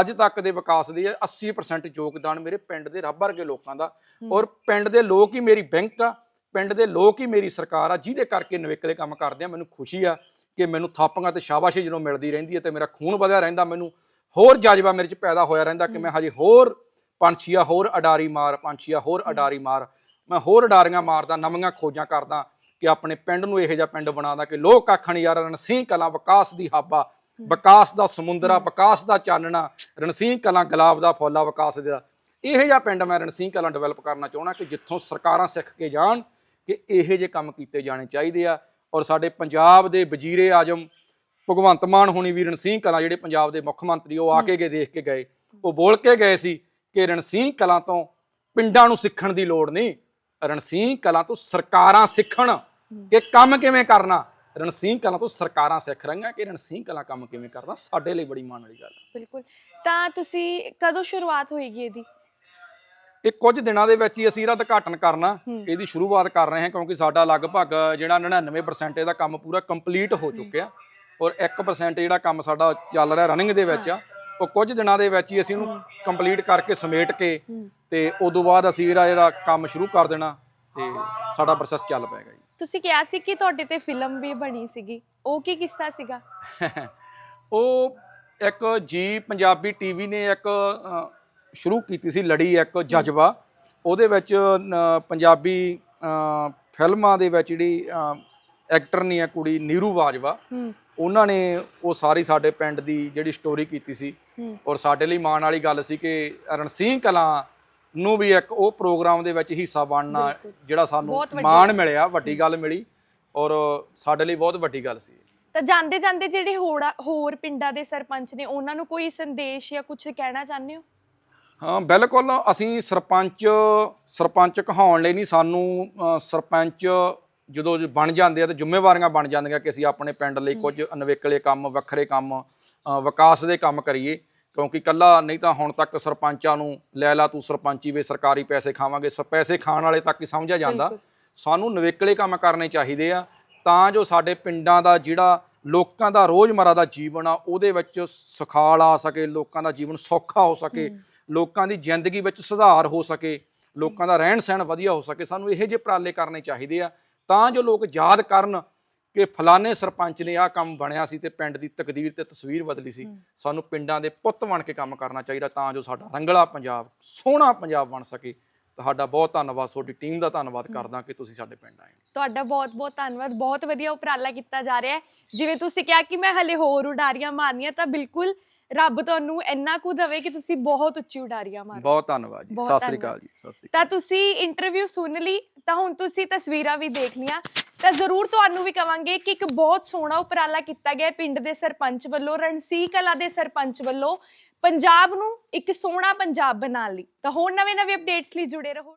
ਅੱਜ ਤੱਕ ਦੇ ਵਿਕਾਸ ਦੇ 80% ਯੋਗਦਾਨ ਮੇਰੇ ਪਿੰਡ ਦੇ ਰੱਬ ਵਰਗੇ ਲੋਕਾਂ ਦਾ। ਔਰ ਪਿੰਡ ਦੇ ਲੋਕ ਹੀ ਮੇਰੀ ਬੈਂਕ ਆ ਪਿੰਡ ਦੇ ਲੋਕ ਹੀ ਮੇਰੀ ਸਰਕਾਰ ਆ ਜਿਹਦੇ ਕਰਕੇ ਨਵੇਕਲੇ ਕੰਮ ਕਰਦੇ ਆ। ਮੈਨੂੰ ਖੁਸ਼ੀ ਆ ਕਿ ਮੈਨੂੰ ਥਾਪੀਆਂ ਤੇ ਸ਼ਾਬਾਸ਼ੀ ਜਦੋਂ ਮਿਲਦੀ ਰਹਿੰਦੀ ਹੈ ਤੇ ਮੇਰਾ ਖੂਨ ਵਧਿਆ ਰਹਿੰਦਾ ਮੈਨੂੰ ਹੋਰ ਜਜ਼ਬਾ ਮੇਰੇ 'ਚ ਪੈਦਾ ਹੋਇਆ ਰਹਿੰਦਾ ਕਿ ਮੈਂ ਹਜੇ ਹੋਰ ਪੰਛੀਆ ਹੋਰ ਅਡਾਰੀ ਮਾਰ ਪੰਛੀਆ ਹੋਰ ਅਡਾਰੀ ਮਾਰ ਮੈਂ ਹੋਰ ਅਡਾਰੀਆਂ ਮਾਰਦਾ ਨਵੀਆਂ ਖੋਜਾਂ ਕਰਦਾ ਕਿ ਆਪਣੇ ਪਿੰਡ ਨੂੰ ਇਹੋ ਜਿਹਾ ਪਿੰਡ ਬਣਾਦਾ ਕਿ ਲੋਕ ਆਖਣ ਯਾਰ ਰਣਸੀਂਹ ਕਲਾਂ ਵਿਕਾਸ ਦੀ ਹਾਬਾ ਵਿਕਾਸ ਦਾ ਸਮੁੰਦਰਾ ਵਿਕਾਸ ਦਾ ਚਾਨਣਾ ਰਣਸੀਂਹ ਕਲਾਂ ਗੁਲਾਬ ਦਾ ਫੁੱਲਾ ਵਿਕਾਸ ਦਾ ਇਹੋ ਜਿਹਾ ਪਿੰਡ ਮੈਂ ਰਣਸੀਂਹ ਕਲਾਂ ਡਿਵੈਲਪ ਕਰਨਾ ਚਾਹੁੰਦਾ ਕਿ ਜਿੱਥੋਂ ਸਰਕਾਰਾਂ ਸਿੱਖ ਕੇ ਜਾਣ ਕਿ ਇਹੋ ਜਿਹੇ ਕੰਮ ਕੀਤੇ ਜਾਣੇ ਚਾਹੀਦੇ ਆ। ਔਰ ਸਾਡੇ ਪੰਜਾਬ ਦੇ ਵਜ਼ੀਰੇ ਆਜਮ ਭਗਵੰਤ ਮਾਨ ਹੋਣੀ ਵੀ ਰਣਸੀਂਹ ਕਲਾਂ ਜਿਹੜੇ ਪੰਜਾਬ ਦੇ ਮੁੱਖ ਮੰਤਰੀ ਉਹ ਆ ਕੇ ਗਏ ਦੇਖ ਕੇ ਗਏ। ਉਹ ਬੋਲ ਕੇ ਗਏ ਸੀ ਕਿ ਰਣਸੀਂਹ ਕਲਾਂ ਤੋਂ ਪਿੰਡਾਂ ਨੂੰ ਸਿੱਖਣ ਦੀ ਲੋੜ ਨਹੀਂ। ਰਣਸੀਂਹ ਕਲਾਂ ਤੋਂ ਸਰਕਾਰਾਂ ਸਿੱਖਣ ਕਿ ਕੰਮ ਕਿਵੇਂ ਕਰਨਾ? ਰਣਸੀਂਹ ਕਲਾਂ ਤੋਂ ਸਰਕਾਰਾਂ ਸਿੱਖ ਰਹੀਆਂ ਕਿ ਰਣਸੀਂਹ ਕਲਾਂ ਕੰਮ ਕਿਵੇਂ ਕਰਨਾ? ਸਾਡੇ ਲਈ ਬੜੀ ਮਾਣ ਵਾਲੀ ਗੱਲ ਹੈ। ਬਿਲਕੁਲ। ਤਾਂ ਤੁਸੀਂ ਕਦੋਂ ਸ਼ੁਰੂਆਤ ਹੋਏਗੀ ਇਹਦੀ? ਇਹ ਕੁਝ ਦਿਨਾਂ ਦੇ ਵਿੱਚ ਹੀ ਅਸੀਂ ਇਹਦਾ ਉਦਘਾਟਨ ਕਰਨਾ। ਇਹਦੀ ਸ਼ੁਰੂਆਤ ਕਰ ਰਹੇ ਹਾਂ ਕਿਉਂਕਿ ਸਾਡਾ ਲਗਭਗ ਜਿਹੜਾ 99% ਇਹਦਾ ਕੰਮ ਪੂਰਾ ਕੰਪਲੀਟ ਹੋ ਚੁੱਕਿਆ ਔਰ 1% ਜਿਹੜਾ ਕੰਮ ਸਾਡਾ ਚੱਲ ਰਿਹਾ ਰਨਿੰਗ ਦੇ ਵਿੱਚ ਆ ਉਹ ਕੁਝ ਦਿਨਾਂ ਦੇ ਵਿੱਚ ਹੀ ਅਸੀਂ ਉਹਨੂੰ ਕੰਪਲੀਟ ਕਰਕੇ ਸਮੇਟ ਕੇ। ਤੇ ਉਦੋਂ ਬਾਅਦ ਅਸੀਂ ਇਹਦਾ ਜਿਹੜਾ ਕੰਮ ਸ਼ੁਰੂ ਕਰ ਦੇਣਾ ਤੇ ਸਾਡਾ ਪ੍ਰੋਸੈਸ ਚੱਲ ਪਏਗਾ ਜੀ। ਤੁਸੀਂ ਕਿਹਾ ਸੀ ਕਿ ਤੁਹਾਡੇ ਤੇ ਫਿਲਮ ਵੀ ਬਣੀ ਸੀਗੀ। ਉਹ ਕੀ ਕਿੱਸਾ ਸੀਗਾ? ਉਹ ਇੱਕ ਜੀ ਪੰਜਾਬੀ ਟੀਵੀ ਨੇ ਇੱਕ ਸ਼ੁਰੂ ਕੀਤੀ ਸੀ ਲੜੀ ਇੱਕ ਜਜ਼ਬਾ। ਉਹਦੇ ਵਿੱਚ ਪੰਜਾਬੀ ਫਿਲਮਾਂ ਦੇ ਵਿੱਚ ਜਿਹੜੀ ਐਕਟਰ ਨਹੀਂ ਹੈ ਕੁੜੀ ਨੀਰੂ ਬਾਜਵਾ। ਉਹਨਾਂ ਨੇ ਉਹ ਸਾਰੀ ਸਾਡੇ ਪਿੰਡ ਦੀ ਜਿਹੜੀ ਸਟੋਰੀ ਕੀਤੀ ਸੀ। ਔਰ ਸਾਡੇ ਲਈ ਮਾਣ ਵਾਲੀ ਗੱਲ ਸੀ ਕਿ ਰਣਸੀਂਹ ਕਲਾਂ ਨੂੰ ਵੀ ਇੱਕ ਉਹ ਪ੍ਰੋਗਰਾਮ ਦੇ ਵਿੱਚ ਹਿੱਸਾ ਬਣਨਾ। ਜਿਹੜਾ ਸਾਨੂੰ ਮਾਣ ਮਿਲਿਆ ਵੱਡੀ ਗੱਲ ਮਿਲੀ। ਔਰ ਸਾਡੇ ਲਈ ਬਹੁਤ ਵੱਡੀ ਗੱਲ ਸੀ। ਤਾਂ ਜਾਂਦੇ ਜਾਂਦੇ ਜਿਹੜੇ ਹੋੜਾ ਹੋਰ ਪਿੰਡਾਂ ਦੇ ਸਰਪੰਚ ਨੇ ਉਹਨਾਂ ਨੂੰ ਕੋਈ ਸੰਦੇਸ਼ ਜਾਂ ਕੁਝ ਕਹਿਣਾ ਚਾਹੁੰਦੇ ਹੋ? ਹਾਂ ਬਿਲਕੁਲ ਅਸੀਂ ਸਰਪੰਚ ਸਰਪੰਚ ਕਹਾਉਣ ਲਈ ਨਹੀਂ ਸਾਨੂੰ ਸਰਪੰਚ ਜਦੋਂ ਜ- ਬਣ ਜਾਂਦੇ ਆ ਤੇ ਜ਼ਿੰਮੇਵਾਰੀਆਂ ਬਣ ਜਾਂਦੀਆਂ ਕਿ ਅਸੀਂ ਆਪਣੇ ਪਿੰਡ ਲਈ ਕੁਝ ਅਨਵੇਕਲੇ ਕੰਮ ਵੱਖਰੇ ਕੰਮ ਵਿਕਾਸ ਦੇ ਕੰਮ ਕਰੀਏ। ਕਿਉਂਕਿ ਕੱਲਾ ਨਹੀਂ ਤਾਂ ਹੁਣ ਤੱਕ ਸਰਪੰਚਾਂ ਨੂੰ ਲੈ ਲਾ ਤੂੰ ਸਰਪੰਚੀ ਵੇ ਸਰਕਾਰੀ ਪੈਸੇ ਖਾਵਾਂਗੇ ਸ ਪੈਸੇ ਖਾਣ ਵਾਲੇ ਤੱਕ ਹੀ ਸਮਝਿਆ ਜਾਂਦਾ। ਸਾਨੂੰ ਨਵੇਕਲੇ ਕੰਮ ਕਰਨੇ ਚਾਹੀਦੇ ਆ। ਤਾਂ ਜੋ ਸਾਡੇ ਪਿੰਡਾਂ ਦਾ ਜਿਹੜਾ ਲੋਕਾਂ ਦਾ ਰੋਜ਼ਮਰਾ ਦਾ ਜੀਵਨ ਆ ਉਹਦੇ ਵਿੱਚ ਸੁਖਾਲ ਆ ਸਕੇ ਲੋਕਾਂ ਦਾ ਜੀਵਨ ਸੌਖਾ ਹੋ ਸਕੇ ਲੋਕਾਂ ਦੀ ਜ਼ਿੰਦਗੀ ਵਿੱਚ ਸੁਧਾਰ ਹੋ ਸਕੇ ਲੋਕਾਂ ਦਾ ਰਹਿਣ ਸਹਿਣ ਵਧੀਆ ਹੋ ਸਕੇ। ਸਾਨੂੰ ਇਹੋ ਜਿਹੇ ਉਪਰਾਲੇ ਕਰਨੇ ਚਾਹੀਦੇ ਆ। ਤਾਂ ਜੋ ਲੋਕ ਯਾਦ ਕਰਨ ਕਿ ਫਲਾਣੇ ਸਰਪੰਚ ਨੇ ਆਹ ਕੰਮ ਬਣਿਆ ਸੀ ਤੇ ਪਿੰਡ ਦੀ ਤਕਦੀਰ ਤੇ ਤਸਵੀਰ ਬਦਲੀ ਸੀ। ਸਾਨੂੰ ਪਿੰਡਾਂ ਦੇ ਪੁੱਤ ਬਣ ਕੇ ਕੰਮ ਕਰਨਾ ਚਾਹੀਦਾ ਤਾਂ ਜੋ ਸਾਡਾ ਰੰਗਲਾ ਪੰਜਾਬ ਸੋਹਣਾ ਪੰਜਾਬ ਬਣ ਸਕੇ। ਤੁਹਾਡਾ ਬਹੁਤ ਧੰਨਵਾਦ ਤੁਹਾਡੀ ਟੀਮ ਦਾ ਧੰਨਵਾਦ ਕਰਦਾ ਕਿ ਤੁਸੀਂ ਸਾਡੇ ਪਿੰਡ ਆਏ। ਤੁਹਾਡਾ ਬਹੁਤ-ਬਹੁਤ ਧੰਨਵਾਦ ਬਹੁਤ ਵਧੀਆ ਉਪਰਾਲਾ ਕੀਤਾ ਜਾ ਰਿਹਾ ਹੈ। ਜਿਵੇਂ ਤੁਸੀਂ ਕਿਹਾ ਕਿ ਮੈਂ ਹਲੇ ਹੋਰ ਉਡਾਰੀਆਂ ਮਾਰਨੀਆਂ ਤਾਂ ਬਿਲਕੁਲ ਰੱਬ ਤੁਹਾਨੂੰ ਇੰਨਾ ਕੁ ਦੇਵੇ ਕਿ ਤੁਸੀਂ ਬਹੁਤ ਉੱਚੀ ਉਡਾਰੀਆਂ ਮਾਰੋ। ਬਹੁਤ ਧੰਨਵਾਦ ਜੀ। ਬਹੁਤ ਸਤਿ ਸ੍ਰੀ ਅਕਾਲ। ਜੀ ਸਤਿ ਸ੍ਰੀ ਤਾਂ ਤੁਸੀਂ ਇੰਟਰਵਿਊ ਸੁਣ ਲਈ ਤਾਂ ਹੁਣ ਤੁਸੀਂ ਤਸਵੀਰਾਂ ਵੀ ਦੇਖ ਲੀਆਂ ਤਾਂ ਜ਼ਰੂਰ ਤੁਹਾਨੂੰ ਵੀ ਕਵਾਂਗੇ ਕਿ ਇੱਕ ਬਹੁਤ ਸੋਹਣਾ ਉਪਰਾਲਾ ਕੀਤਾ ਗਿਆ ਪਿੰਡ ਦੇ ਸਰਪੰਚ ਵੱਲੋਂ ਰਣਸੀ ਕਲਾ ਦੇ ਸਰਪੰਚ ਵੱਲੋਂ ਪੰਜਾਬ ਨੂੰ ਇੱਕ ਸੋਹਣਾ ਪੰਜਾਬ ਬਣਾਉਣ ਲਈ। ਤਾਂ ਹੋਰ ਨਵੇਂ-ਨਵੇਂ ਅਪਡੇਟਸ ਲਈ ਜੁੜੇ ਰਹੋ।